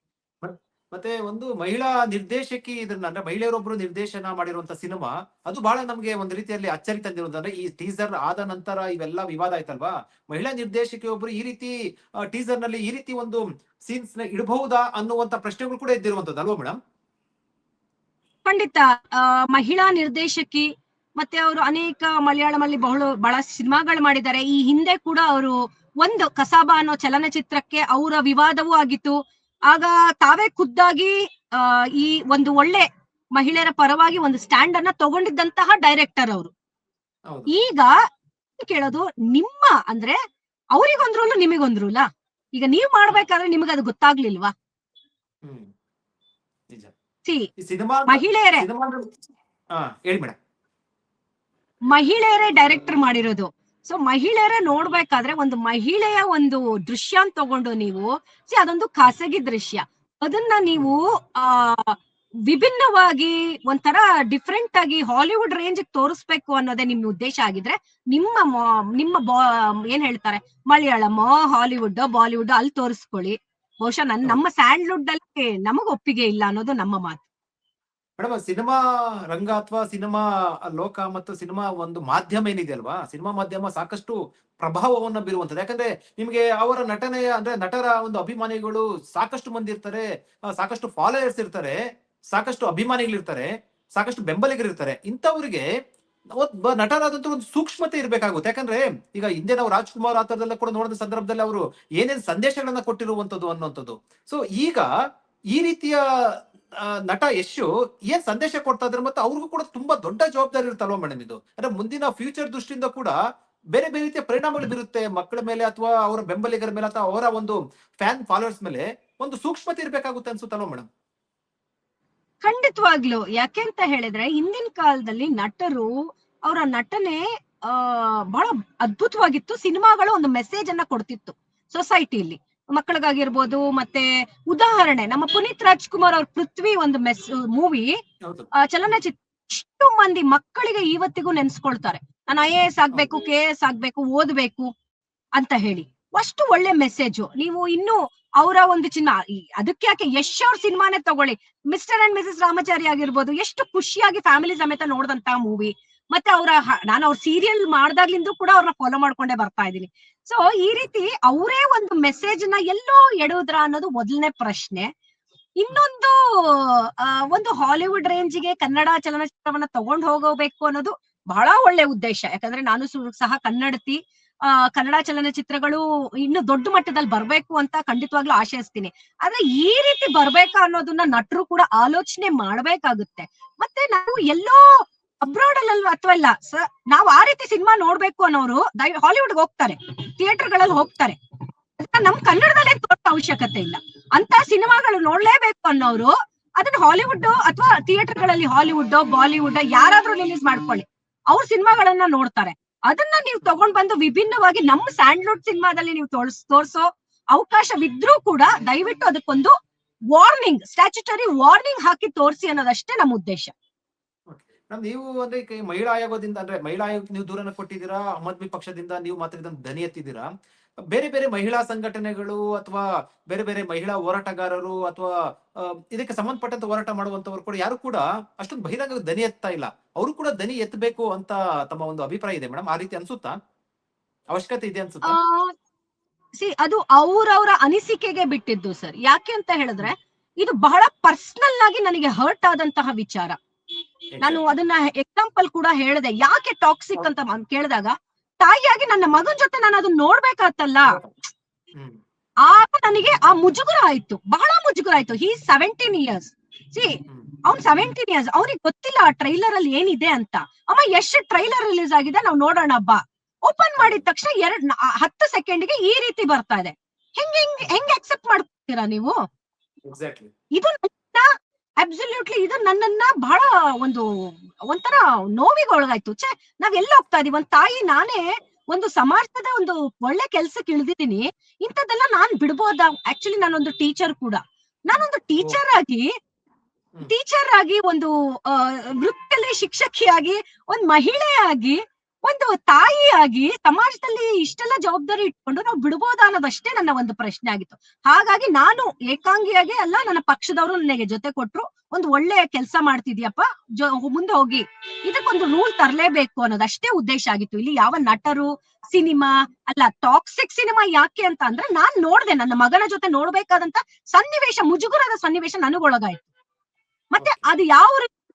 ಮತ್ತೆ ಒಂದು ಮಹಿಳಾ ನಿರ್ದೇಶಕಿ ಇದನ್ನ ಅಂದ್ರೆ ಮಹಿಳೆಯರೊಬ್ರು ನಿರ್ದೇಶನ ಮಾಡಿರುವಂತ ಸಿನಿಮಾ, ಅದು ಬಹಳ ನಮ್ಗೆ ಒಂದು ರೀತಿಯಲ್ಲಿ ಅಚ್ಚರಿ ತಂದಿರುವುದಂದ್ರೆ ಈ ಟೀಸರ್ ಆದ ನಂತರ ಇವೆಲ್ಲ ವಿವಾದ ಆಯ್ತಲ್ವಾ? ಮಹಿಳಾ ನಿರ್ದೇಶಕಿ ಒಬ್ರು ಈ ರೀತಿ ಟೀಸರ್ನಲ್ಲಿ ಈ ರೀತಿ ಒಂದು ಸೀನ್ಸ್ನ ಇಡಬಹುದಾ ಅನ್ನುವಂತ ಪ್ರಶ್ನೆಗಳು ಕೂಡ ಇದ್ದಿರುವಂತದ್ದು ಅಲ್ವಾ ಮೇಡಮ್ ಖಂಡಿತ ಮಹಿಳಾ ನಿರ್ದೇಶಕಿ ಮತ್ತೆ ಅವರು ಅನೇಕ ಮಲಯಾಳಮಲ್ಲಿ ಬಹಳ ಬಹಳ ಸಿನಿಮಾಗಳು ಮಾಡಿದ್ದಾರೆ. ಈ ಹಿಂದೆ ಕೂಡ ಅವರು ಒಂದು ಕಸಾಬಾ ಅನ್ನೋ ಚಲನಚಿತ್ರಕ್ಕೆ ಅವರ ವಿವಾದವೂ ಆಗಿತ್ತು. ಆಗ ತಾವೇ ಖುದ್ದಾಗಿ ಈ ಒಂದು ಒಳ್ಳೆ ಮಹಿಳೆಯರ ಪರವಾಗಿ ಒಂದು ಸ್ಟ್ಯಾಂಡ್ ಅನ್ನ ತಗೊಂಡಿದ್ದಂತಹ ಡೈರೆಕ್ಟರ್ ಅವರು. ಈಗ ಕೇಳೋದು ನಿಮ್ಮ ಅಂದ್ರೆ ಅವ್ರಿಗೊಂದ್ ರೂಲ್ ನಿಮಗೊಂದ್ ರೂಲ ಈಗ ನೀವ್ ಮಾಡ್ಬೇಕಾದ್ರೆ ನಿಮಗೆ ಅದು ಗೊತ್ತಾಗ್ಲಿಲ್ವಾ ಮಹಿಳೆಯರೇ. ಮಹಿಳೆಯರೇ ಡೈರೆಕ್ಟರ್ ಮಾಡಿರೋದು. ಸೊ ಮಹಿಳೆಯರ ನೋಡ್ಬೇಕಾದ್ರೆ ಒಂದು ಮಹಿಳೆಯ ಒಂದು ದೃಶ್ಯ ಅಂತ ತಗೊಂಡು ನೀವು ಅದೊಂದು ಖಾಸಗಿ ದೃಶ್ಯ. ಅದನ್ನ ನೀವು, ಆ, ವಿಭಿನ್ನವಾಗಿ ಒಂಥರ ಡಿಫ್ರೆಂಟ್ ಆಗಿ ಹಾಲಿವುಡ್ ರೇಂಜ್ ತೋರಿಸ್ಬೇಕು ಅನ್ನೋದೇ ನಿಮ್ ಉದ್ದೇಶ ಆಗಿದ್ರೆ, ನಿಮ್ಮ ನಿಮ್ಮ ಏನ್ ಹೇಳ್ತಾರೆ? ಮಲಯಾಳಂ ಹಾಲಿವುಡ್ ಬಾಲಿವುಡ್ ಅಲ್ಲಿ ತೋರಿಸ್ಕೊಳ್ಳಿ. ಬಹುಶಃ ನನ್, ನಮ್ಮ ಸ್ಯಾಂಡ್ಲ್ವುಡ್ ಅಲ್ಲಿ ನಮಗ್ ಒಪ್ಪಿಗೆ ಇಲ್ಲ ಅನ್ನೋದು ನಮ್ಮ ಮಾತು. ಮೇಡಮ್, ಸಿನಿಮಾ ರಂಗ ಅಥವಾ ಸಿನಿಮಾ ಲೋಕ ಮತ್ತು ಸಿನಿಮಾ ಒಂದು ಮಾಧ್ಯಮ ಏನಿದೆ ಅಲ್ವಾ? ಸಿನಿಮಾ ಮಾಧ್ಯಮ ಸಾಕಷ್ಟು ಪ್ರಭಾವವನ್ನ ಬೀರುವಂತದ್ದು ಯಾಕಂದ್ರೆ ನಿಮ್ಗೆ ಅವರ ನಟನೆಯ ಅಂದ್ರೆ ನಟರ ಒಂದು ಅಭಿಮಾನಿಗಳು ಸಾಕಷ್ಟು ಮಂದಿ ಇರ್ತಾರೆ ಸಾಕಷ್ಟು ಫಾಲೋಯರ್ಸ್ ಇರ್ತಾರೆ, ಸಾಕಷ್ಟು ಅಭಿಮಾನಿಗಳಿರ್ತಾರೆ, ಸಾಕಷ್ಟು ಬೆಂಬಲಿಗರಿರ್ತಾರೆ. ಇಂಥವ್ರಿಗೆ ಒಬ್ಬ ನಟರಾದಂತ ಒಂದು ಸೂಕ್ಷ್ಮತೆ ಇರಬೇಕಾಗುತ್ತೆ. ಯಾಕಂದ್ರೆ ಈಗ ಹಿಂದೆ ನಾವು ರಾಜ್ಕುಮಾರ್ ಆ ಕೂಡ ನೋಡಿದ ಸಂದರ್ಭದಲ್ಲಿ ಅವರು ಏನೇನು ಸಂದೇಶಗಳನ್ನ ಕೊಟ್ಟಿರುವಂತದ್ದು ಅನ್ನುವಂಥದ್ದು. ಸೊ ಈಗ ಈ ರೀತಿಯ ನಟ ಯಶು ಏನ್ ಸಂದೇಶ ಕೊಡ್ತಾ ಇದ್ರೆ ಮತ್ತೆ ಅವ್ರಿಗೂ ಕೂಡ ತುಂಬಾ ದೊಡ್ಡ ಜವಾಬ್ದಾರಿ ಇರುತ್ತಲ್ವಾ ಮೇಡಮ್ ಇದು? ಅಂದ್ರೆ ಮುಂದಿನ ಫ್ಯೂಚರ್ ದೃಷ್ಟಿಯಿಂದ ಕೂಡ ಬೇರೆ ಬೇರೆ ರೀತಿಯ ಪರಿಣಾಮಗಳು ಬೀರುತ್ತೆ. ಮಕ್ಕಳ ಮೇಲೆ ಅಥವಾ ಅವರ ಬೆಂಬಲಿಗರ ಮೇಲೆ ಅಥವಾ ಅವರ ಒಂದು ಫ್ಯಾನ್ ಫಾಲೋವರ್ಸ್ ಮೇಲೆ ಒಂದು ಸೂಕ್ಷ್ಮತೆ ಇರ್ಬೇಕಾಗುತ್ತೆ ಅನ್ಸುತ್ತಲ್ವಾ ಮೇಡಮ್ ಖಂಡಿತವಾಗ್ಲು. ಯಾಕೆ ಅಂತ ಹೇಳಿದ್ರೆ ಹಿಂದಿನ ಕಾಲದಲ್ಲಿ ನಟರು ಅವರ ನಟನೆ, ಆ, ಬಹಳ ಅದ್ಭುತವಾಗಿತ್ತು. ಸಿನಿಮಾಗಳು ಒಂದು ಮೆಸೇಜ್ ಅನ್ನ ಕೊಡ್ತಿತ್ತು ಸೊಸೈಟಿಯಲ್ಲಿ ಮಕ್ಕಳಿಗಾಗಿರ್ಬೋದು ಮತ್ತೆ ಉದಾಹರಣೆ ನಮ್ಮ ಪುನೀತ್ ರಾಜ್ಕುಮಾರ್ ಅವ್ರ ಪೃಥ್ವಿ ಒಂದು ಮೆಸ್ ಮೂವಿ ಚಲನಚಿತ್ರ ಎಷ್ಟು ಮಂದಿ ಮಕ್ಕಳಿಗೆ ಇವತ್ತಿಗೂ ನೆನ್ಸ್ಕೊಳ್ತಾರೆ. ನಾನು ಐ ಎ ಎಸ್ ಆಗ್ಬೇಕು ಕೆ ಎಸ್ ಆಗ್ಬೇಕು ಓದ್ಬೇಕು ಅಂತ ಹೇಳಿ. ಅಷ್ಟು ಒಳ್ಳೆ ಮೆಸೇಜ್ ನೀವು ಇನ್ನು ಅವರ ಒಂದು ಚಿನ್ನ ಅದಕ್ಕೆ ಯಾಕೆ ಯಶ್ ಅವ್ರ ಸಿನಿಮಾನೇ ತಗೊಳ್ಳಿ. ಮಿಸ್ಟರ್ ಅಂಡ್ ಮಿಸಸ್ ರಾಮಚಾರಿ ಆಗಿರ್ಬೋದು ಎಷ್ಟು ಖುಷಿಯಾಗಿ ಫ್ಯಾಮಿಲಿ ಸಮೇತ ನೋಡಿದಂತ ಮೂವಿ ಮತ್ತೆ ಅವರ ನಾನು ಅವ್ರ ಸೀರಿಯಲ್ ಮಾಡ್ದಾಗ್ಲಿಂದ ಕೂಡ ಅವ್ರನ್ನ ಫಾಲೋ ಮಾಡ್ಕೊಂಡೇ ಬರ್ತಾ ಇದ್ದೀನಿ. ಸೊ ಈ ರೀತಿ ಅವರೇ ಒಂದು ಮೆಸೇಜ್ನ ಎಲ್ಲೋ ಎಡೋದ್ರ ಅನ್ನೋದು ಮೊದಲನೇ ಪ್ರಶ್ನೆ. ಇನ್ನೊಂದು ಒಂದು ಹಾಲಿವುಡ್ ರೇಂಜ್ಗೆ ಕನ್ನಡ ಚಲನಚಿತ್ರವನ್ನ ತಗೊಂಡ್ ಹೋಗಬೇಕು ಅನ್ನೋದು ಬಹಳ ಒಳ್ಳೆ ಉದ್ದೇಶ. ಯಾಕಂದ್ರೆ ನಾನು ಸಹ ಕನ್ನಡತಿ, ಆ, ಕನ್ನಡ ಚಲನಚಿತ್ರಗಳು ಇನ್ನು ದೊಡ್ಡ ಮಟ್ಟದಲ್ಲಿ ಬರ್ಬೇಕು ಅಂತ ಖಂಡಿತವಾಗ್ಲೂ ಆಶಯಿಸ್ತೀನಿ ಆದ್ರೆ ಈ ರೀತಿ ಬರ್ಬೇಕಾ ಅನ್ನೋದನ್ನ ನಟರು ಕೂಡ ಆಲೋಚನೆ ಮಾಡ್ಬೇಕಾಗುತ್ತೆ. ಮತ್ತೆ ನಾವು ಎಲ್ಲೋ ಅಬ್ರಾಡ್ ಅಲ್ಲಿ ಅಥವಾ ಇಲ್ಲ? ಸರ್ ನಾವು ಆ ರೀತಿ ಸಿನಿಮಾ ನೋಡ್ಬೇಕು ಅನ್ನೋರು ಹಾಲಿವುಡ್ ಹೋಗ್ತಾರೆ. ಥಿಯೇಟರ್ಗಳಲ್ಲಿ ಹೋಗ್ತಾರೆ ನಮ್ ಕನ್ನಡದಲ್ಲೇ ತೋರಿಸೋ ಅವಶ್ಯಕತೆ ಇಲ್ಲ. ಅಂತ ಸಿನಿಮಾಗಳು ನೋಡ್ಲೇಬೇಕು ಅನ್ನೋರು ಅದನ್ನ ಹಾಲಿವುಡ್ ಅಥವಾ ಥಿಯೇಟರ್ಗಳಲ್ಲಿ ಹಾಲಿವುಡ್ ಬಾಲಿವುಡ್ ಯಾರಾದ್ರೂ ರಿಲೀಸ್ ಮಾಡ್ಕೊಳ್ಳಿ. ಅವ್ರ ಸಿನಿಮಾಗಳನ್ನ ನೋಡ್ತಾರೆ. ಅದನ್ನ ನೀವು ತಗೊಂಡ್ ಬಂದು ವಿಭಿನ್ನವಾಗಿ ನಮ್ಮ ಸ್ಯಾಂಡ್ಲುಡ್ ಸಿನಿಮಾದಲ್ಲಿ ನೀವು ತೋರ್ಸ್, ತೋರ್ಸೋ ಅವಕಾಶವಿದ್ರೂ ಕೂಡ ದಯವಿಟ್ಟು ಅದಕ್ಕೊಂದು ವಾರ್ನಿಂಗ್ ಸ್ಟ್ಯಾಚುಟರಿ ವಾರ್ನಿಂಗ್ ಹಾಕಿ ತೋರಿಸಿ ಅನ್ನೋದಷ್ಟೇ ನಮ್ಮ ಉದ್ದೇಶ. ನೀವು ಅಂದ್ರೆ ಮಹಿಳಾ ಆಯೋಗದಿಂದ ಅಂದ್ರೆ ಮಹಿಳಾ ಆಯೋಗಕ್ಕೆ ನೀವು ದೂರನ್ನ ಕೊಟ್ಟಿದ್ದೀರಾ ಆಮ್ ಆದ್ಮಿ ಪಕ್ಷದಿಂದ ನೀವು ಮಾತ್ರ ಇದನ್ನ ದನಿ ಎತ್ತಿದ್ದೀರಾ? ಬೇರೆ ಬೇರೆ ಮಹಿಳಾ ಸಂಘಟನೆಗಳು ಅಥವಾ ಬೇರೆ ಬೇರೆ ಮಹಿಳಾ ಹೋರಾಟಗಾರರು ಅಥವಾ ಇದಕ್ಕೆ ಸಂಬಂಧಪಟ್ಟಂತ ಹೋರಾಟ ಮಾಡುವಂತವ್ರು ಕೂಡ ಯಾರು ಕೂಡ ಅಷ್ಟೊಂದು ಬಹಿರಂಗ ದನಿ ಎತ್ತಾ ಇಲ್ಲ. ಅವರು ಕೂಡ ದನಿ ಎತ್ತಬೇಕು ಅಂತ ತಮ್ಮ ಒಂದು ಅಭಿಪ್ರಾಯ ಇದೆ ಮೇಡಮ್. ಆ ರೀತಿ ಅನ್ಸುತ್ತಾ? ಅವಶ್ಯಕತೆ ಇದೆ ಅನ್ಸುತ್ತಾ? ಸಿ, ಅದು ಅವ್ರವ್ರ ಅನಿಸಿಕೆಗೆ ಬಿಟ್ಟಿದ್ದು ಸರ್. ಯಾಕೆ ಅಂತ ಹೇಳಿದ್ರೆ, ಇದು ಬಹಳ ಪರ್ಸನಲ್ ಆಗಿ ನನಗೆ ಹರ್ಟ್ ಆದಂತಹ ವಿಚಾರ. ನಾನು ಅದನ್ನ ಎಕ್ಸಾಂಪಲ್ ಕೂಡ ಹೇಳಿದೆ. ಯಾಕೆ ಟಾಕ್ಸಿಕ್ ಅಂತ ಕೇಳಿದಾಗ ತಾಯಿಯಾಗಿ ನನ್ನ ಮಗನ್ ಜೊತೆ ನಾನು ಅದನ್ನ ನೋಡ್ಬೇಕಾತಲ್ಲ? ಆಗ ನನಗೆ ಆ ಮುಜುಗುರ ಆಯ್ತು. ಬಹಳ ಮುಜುಗುರ ಆಯ್ತು. ಹೀ ಸೆವೆಂಟೀನ್ ಇಯರ್ಸ್ ಸಿ ಅವ್ನ್ ಸೆವೆಂಟೀನ್ ಇಯರ್ಸ್ ಅವ್ರಿಗೆ ಗೊತ್ತಿಲ್ಲ ಆ ಟ್ರೈಲರ್ ಅಲ್ಲಿ ಏನಿದೆ ಅಂತ. ಅಮ್ಮ ಎಷ್ಟು ಟ್ರೈಲರ್ ರಿಲೀಸ್ ಆಗಿದೆ? ನಾವು ನೋಡೋಣ ಹಬ್ಬ ಓಪನ್ ಮಾಡಿದ ತಕ್ಷಣ ಎರಡ್ ಹತ್ತು ಸೆಕೆಂಡ್ ಸೆಕೆಂಡ್ಗೆ ಈ ರೀತಿ ಬರ್ತಾ ಇದೆ. ಹೆಂಗ್ ಹೆಂಗ್ ಹೆಂಗ್ ಅಕ್ಸೆಪ್ಟ್ ಮಾಡ್ತೀರಾ ನೀವು? ಇದು ಅಬ್ಸಲ್ಯೂಟ್ಲಿ ಇದು ನನ್ನನ್ನ ಬಹಳ ಒಂದು ಒಂಥರ ನೋವಿಗೆ ಒಳಗಾಯ್ತು. ಛೇ ನಾವ್ ಎಲ್ಲ ಹೋಗ್ತಾ ಇದೀವಿ? ಒಂದ್ ತಾಯಿ ನಾನೇ ಒಂದು ಸಮಾಜದ ಒಂದು ಒಳ್ಳೆ ಕೆಲ್ಸಕ್ಕೆ ಇಳಿದಿದ್ದೀನಿ. ಇಂಥದ್ದೆಲ್ಲ ನಾನ್ ಬಿಡ್ಬೋದ? ಆಕ್ಚುಲಿ ನಾನೊಂದು ಟೀಚರ್ ಕೂಡ. ನಾನೊಂದು ಟೀಚರ್ ಆಗಿ ಟೀಚರ್ ಆಗಿ ಒಂದು ಅಹ್ ವೃತ್ತಿಯಲ್ಲಿ ಶಿಕ್ಷಕಿಯಾಗಿ ಒಂದ್ ಮಹಿಳೆಯಾಗಿ ಒಂದು ತಾಯಿಯಾಗಿ ಸಮಾಜದಲ್ಲಿ ಇಷ್ಟೆಲ್ಲ ಜವಾಬ್ದಾರಿ ಇಟ್ಕೊಂಡು ನಾವು ಬಿಡ್ಬೋದಾ ಅನ್ನೋದಷ್ಟೇ ನನ್ನ ಒಂದು ಪ್ರಶ್ನೆ ಆಗಿತ್ತು. ಹಾಗಾಗಿ ನಾನು ಏಕಾಂಗಿಯಾಗಿ ಅಲ್ಲ, ನನ್ನ ಪಕ್ಷದವರು ನನಗೆ ಜೊತೆ ಕೊಟ್ರು, ಒಂದು ಒಳ್ಳೆ ಕೆಲಸ ಮಾಡ್ತಿದ್ಯಪ್ಪ ಮುಂದೆ ಹೋಗಿ. ಇದಕ್ಕೊಂದು ರೂಲ್ ತರಲೇಬೇಕು ಅನ್ನೋದಷ್ಟೇ ಉದ್ದೇಶ ಆಗಿತ್ತು. ಇಲ್ಲಿ ಯಾವ ನಟರು, ಸಿನಿಮಾ, ಅಲ್ಲ ಟಾಕ್ಸಿಕ್ ಸಿನಿಮಾ ಯಾಕೆ ಅಂತ ಅಂದ್ರೆ ನಾನ್ ನೋಡ್ದೆ, ನನ್ನ ಮಗನ ಜೊತೆ ನೋಡ್ಬೇಕಾದಂತ ಸನ್ನಿವೇಶ, ಮುಜುಗುರದ ಸನ್ನಿವೇಶ ನನಗೊಳಗಾಯ್ತು. ಮತ್ತೆ ಅದು ಯಾವ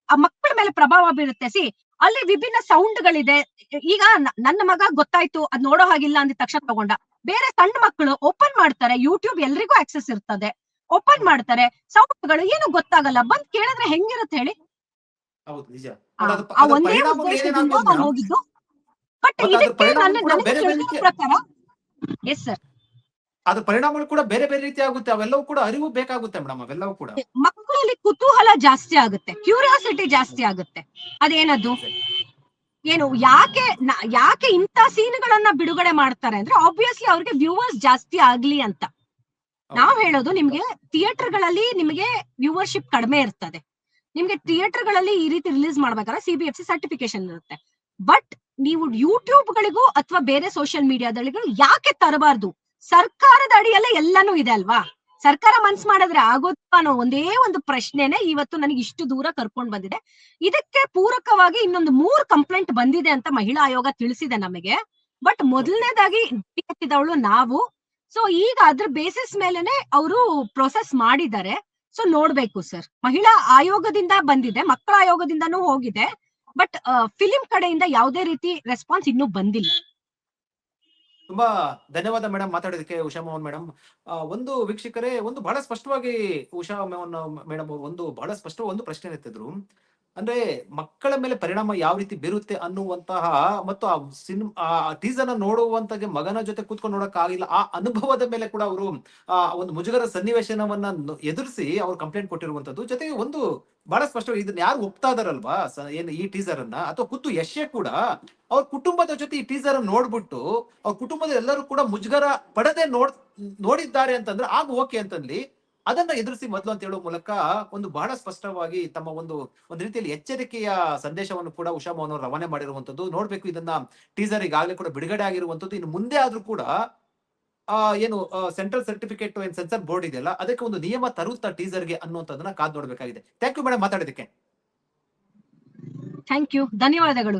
ಮಕ್ಕಳ ಮೇಲೆ ಪ್ರಭಾವ ಬೀರುತ್ತೆ, ಸಿ ಅಲ್ಲಿ ವಿಭಿನ್ನ ಸೌಂಡ್ ಗಳಿದೆ ಈಗ ನನ್ನ ಮಗ ಗೊತ್ತಾಯ್ತು ಅದ್ ನೋಡೋ ಹಾಗಿಲ್ಲ ಅಂದ ತಕ್ಷಣ ತಗೊಂಡ. ಬೇರೆ ಸಣ್ಣ ಮಕ್ಕಳು ಓಪನ್ ಮಾಡ್ತಾರೆ ಯೂಟ್ಯೂಬ್ ಎಲ್ರಿಗೂ ಆಕ್ಸೆಸ್ ಇರ್ತದೆ. ಓಪನ್ ಮಾಡ್ತಾರೆ ಸೌಂಡ್ಗಳು ಏನು ಗೊತ್ತಾಗಲ್ಲ. ಬಂದ್ ಕೇಳಿದ್ರೆ ಹೆಂಗಿರುತ್ತೆ ಹೇಳಿ? ಒಂದೇ ಪರಿಣಾಮಗಳು ಉದ್ದೇಶದಿಂದ ನಾನು ಹೋಗಿದ್ದು ಬಟ್ ಇದಕ್ಕೆ ನನ್ನ ಪ್ರಕಾರ ಎಸ್ ಸರ್ ಅದ್ರ ಪರಿಣಾಮಗಳು ಕೂಡ ಬೇರೆ ಬೇರೆ ರೀತಿ ಆಗುತ್ತೆ. ಅವೆಲ್ಲವೂ ಕೂಡ ಅರಿವು ಬೇಕಾಗುತ್ತೆ ಮೇಡಮ್ ಅವೆಲ್ಲವೂ ಕೂಡ. ಮಕ್ಕಳಲ್ಲಿ ಕುತೂಹಲ ಜಾಸ್ತಿ ಆಗುತ್ತೆ ಕ್ಯೂರಿಯಾಸಿಟಿ ಜಾಸ್ತಿ ಆಗುತ್ತೆ. ಅದೇನದು? ಏನು ಯಾಕೆ ಯಾಕೆ ಇಂಥ ಸೀನ್ಗಳನ್ನ ಬಿಡುಗಡೆ ಮಾಡ್ತಾರೆ ಅಂದ್ರೆ ಆಬ್ವಿಯಸ್ಲಿ ಅವ್ರಿಗೆ ವ್ಯೂವರ್ಸ್ ಜಾಸ್ತಿ ಆಗ್ಲಿ ಅಂತ. ನಾವ್ ಹೇಳೋದು ನಿಮ್ಗೆ ಥಿಯೇಟರ್ಗಳಲ್ಲಿ ನಿಮಗೆ ವ್ಯೂವರ್ಶಿಪ್ ಕಡಿಮೆ ಇರ್ತದೆ. ನಿಮ್ಗೆ ಥಿಯೇಟರ್ಗಳಲ್ಲಿ ಈ ರೀತಿ ರಿಲೀಸ್ ಮಾಡ್ಬೇಕಾದ್ರೆ C B F C certification ಇರುತ್ತೆ. ಬಟ್ ನೀವು ಯೂಟ್ಯೂಬ್ ಗಳಿಗೂ ಅಥವಾ ಬೇರೆ ಸೋಷಿಯಲ್ ಮೀಡಿಯಾದಳಿಗೂ ಯಾಕೆ ತರಬಾರ್ದು? ಸರ್ಕಾರದ ಅಡಿಯಲ್ಲೇ ಎಲ್ಲಾನು ಇದೆ ಅಲ್ವಾ? ಸರ್ಕಾರ ಮನ್ಸ್ ಮಾಡಿದ್ರೆ ಆಗೋದು ಅನ್ನೋ ಒಂದೇ ಒಂದು ಪ್ರಶ್ನೆನೆ ಇವತ್ತು ನನಗೆ ಇಷ್ಟು ದೂರ ಕರ್ಕೊಂಡ್ ಬಂದಿದೆ. ಇದಕ್ಕೆ ಪೂರಕವಾಗಿ ಇನ್ನೊಂದು ಮೂರ್ ಕಂಪ್ಲೇಂಟ್ ಬಂದಿದೆ ಅಂತ ಮಹಿಳಾ ಆಯೋಗ ತಿಳಿಸಿದೆ ನಮಗೆ. ಬಟ್ ಮೊದಲನೇದಾಗಿ ಎತ್ತಿದವಳು ನಾವು. ಸೊ ಈಗ ಅದ್ರ ಬೇಸಿಸ್ ಮೇಲೆನೆ ಅವರು ಪ್ರೊಸೆಸ್ ಮಾಡಿದ್ದಾರೆ. ಸೊ ನೋಡ್ಬೇಕು ಸರ್ ಮಹಿಳಾ ಆಯೋಗದಿಂದ ಬಂದಿದೆ, ಮಕ್ಕಳ ಆಯೋಗದಿಂದನೂ ಹೋಗಿದೆ. ಬಟ್ ಫಿಲಿಂ ಕಡೆಯಿಂದ ಯಾವುದೇ ರೀತಿ ರೆಸ್ಪಾನ್ಸ್ ಇನ್ನೂ ಬಂದಿಲ್ಲ. ತುಂಬಾ ಧನ್ಯವಾದ ಮೇಡಮ್ ಮಾತಾಡೋದಕ್ಕೆ, ಉಷಾ ಮೋಹನ್ ಮೇಡಮ್ ಒಂದು ವೀಕ್ಷಕರೇ, ಒಂದು ಬಹಳ ಸ್ಪಷ್ಟವಾಗಿ ಉಷಾ ಮೋಹನ್ ಮೇಡಮ್ ಒಂದು ಬಹಳ ಸ್ಪಷ್ಟ ಒಂದು ಪ್ರಶ್ನೆ ಎತ್ತಿದ್ರು. ಅಂದ್ರೆ ಮಕ್ಕಳ ಮೇಲೆ ಪರಿಣಾಮ ಯಾವ ರೀತಿ ಬೀರುತ್ತೆ ಅನ್ನುವಂತಹ ಮತ್ತು ಆ ಸಿನಿಮಾ, ಆ ಟೀಸರ್ ನೋಡುವಂತ ಮಗನ ಜೊತೆ ಕೂತ್ಕೊಂಡು ನೋಡಕ್ ಆಗಿಲ್ಲ ಆ ಅನುಭವದ ಮೇಲೆ ಕೂಡ ಅವರು, ಆ ಒಂದು ಮುಜುಗರ ಸನ್ನಿವೇಶನವನ್ನ ಎದುರಿಸಿ ಅವ್ರು ಕಂಪ್ಲೇಂಟ್ ಕೊಟ್ಟಿರುವಂತದ್ದು. ಜೊತೆಗೆ ಒಂದು ಬಹಳ ಸ್ಪಷ್ಟವಾಗಿ ಇದನ್ನ ಯಾರು ಒಪ್ತಾ ಇದಾರಲ್ವಾ ಏನು ಈ ಟೀಸರ್ ಅನ್ನ? ಅಥವಾ ಕುತ್ತು ಯಶೆ ಕೂಡ ಅವ್ರ ಕುಟುಂಬದ ಜೊತೆ ಈ ಟೀಸರ್ ಅನ್ನ ನೋಡ್ಬಿಟ್ಟು ಅವ್ರ ಕುಟುಂಬದ ಎಲ್ಲರೂ ಕೂಡ ಮುಜುಗರ ಪಡದೆ ನೋಡ್, ನೋಡಿದ್ದಾರೆ ಅಂತಂದ್ರೆ ಆಗ ಓಕೆ ಅಂತಂದ್ಲಿ ಅದನ್ನ ಎದುರಿಸಿ ಮೊದಲು ಅಂತ ಹೇಳೋ ಮೂಲಕ ಒಂದು ಬಹಳ ಸ್ಪಷ್ಟವಾಗಿ ತಮ್ಮ ಒಂದು ಒಂದು ರೀತಿಯಲ್ಲಿ ಎಚ್ಚರಿಕೆಯ ಸಂದೇಶವನ್ನು ಕೂಡ ಉಷಾ ಮೋಹನ್ ಅವರು ರವಾನೆ ಮಾಡಿರುವಂತದ್ದು ನೋಡ್ಬೇಕು ಇದನ್ನ ಟೀಸರ್ ಈಗಾಗಲೇ ಕೂಡ ಬಿಡುಗಡೆ ಆಗಿರುವಂತದ್ದು ಇನ್ನು ಮುಂದೆ ಆದ್ರೂ ಕೂಡ, ಆ, ಏನು ಸೆಂಟ್ರಲ್ ಸರ್ಟಿಫಿಕೇಟ್ ಏನ್ ಸೆನ್ಸರ್ ಬೋರ್ಡ್ ಇದೆಯಲ್ಲ, ಅದಕ್ಕೆ ಒಂದು ನಿಯಮ ತರುತ್ತಾ ಟೀಸರ್ಗೆ ಅನ್ನುವಂಥದ್ದನ್ನ ಕಾದ್ ನೋಡ್ಬೇಕಾಗಿದೆ. ಥ್ಯಾಂಕ್ ಯು ಮೇಡಮ್ ಮಾತಾಡೋದಕ್ಕೆ ಥ್ಯಾಂಕ್ ಯು ಧನ್ಯವಾದಗಳು.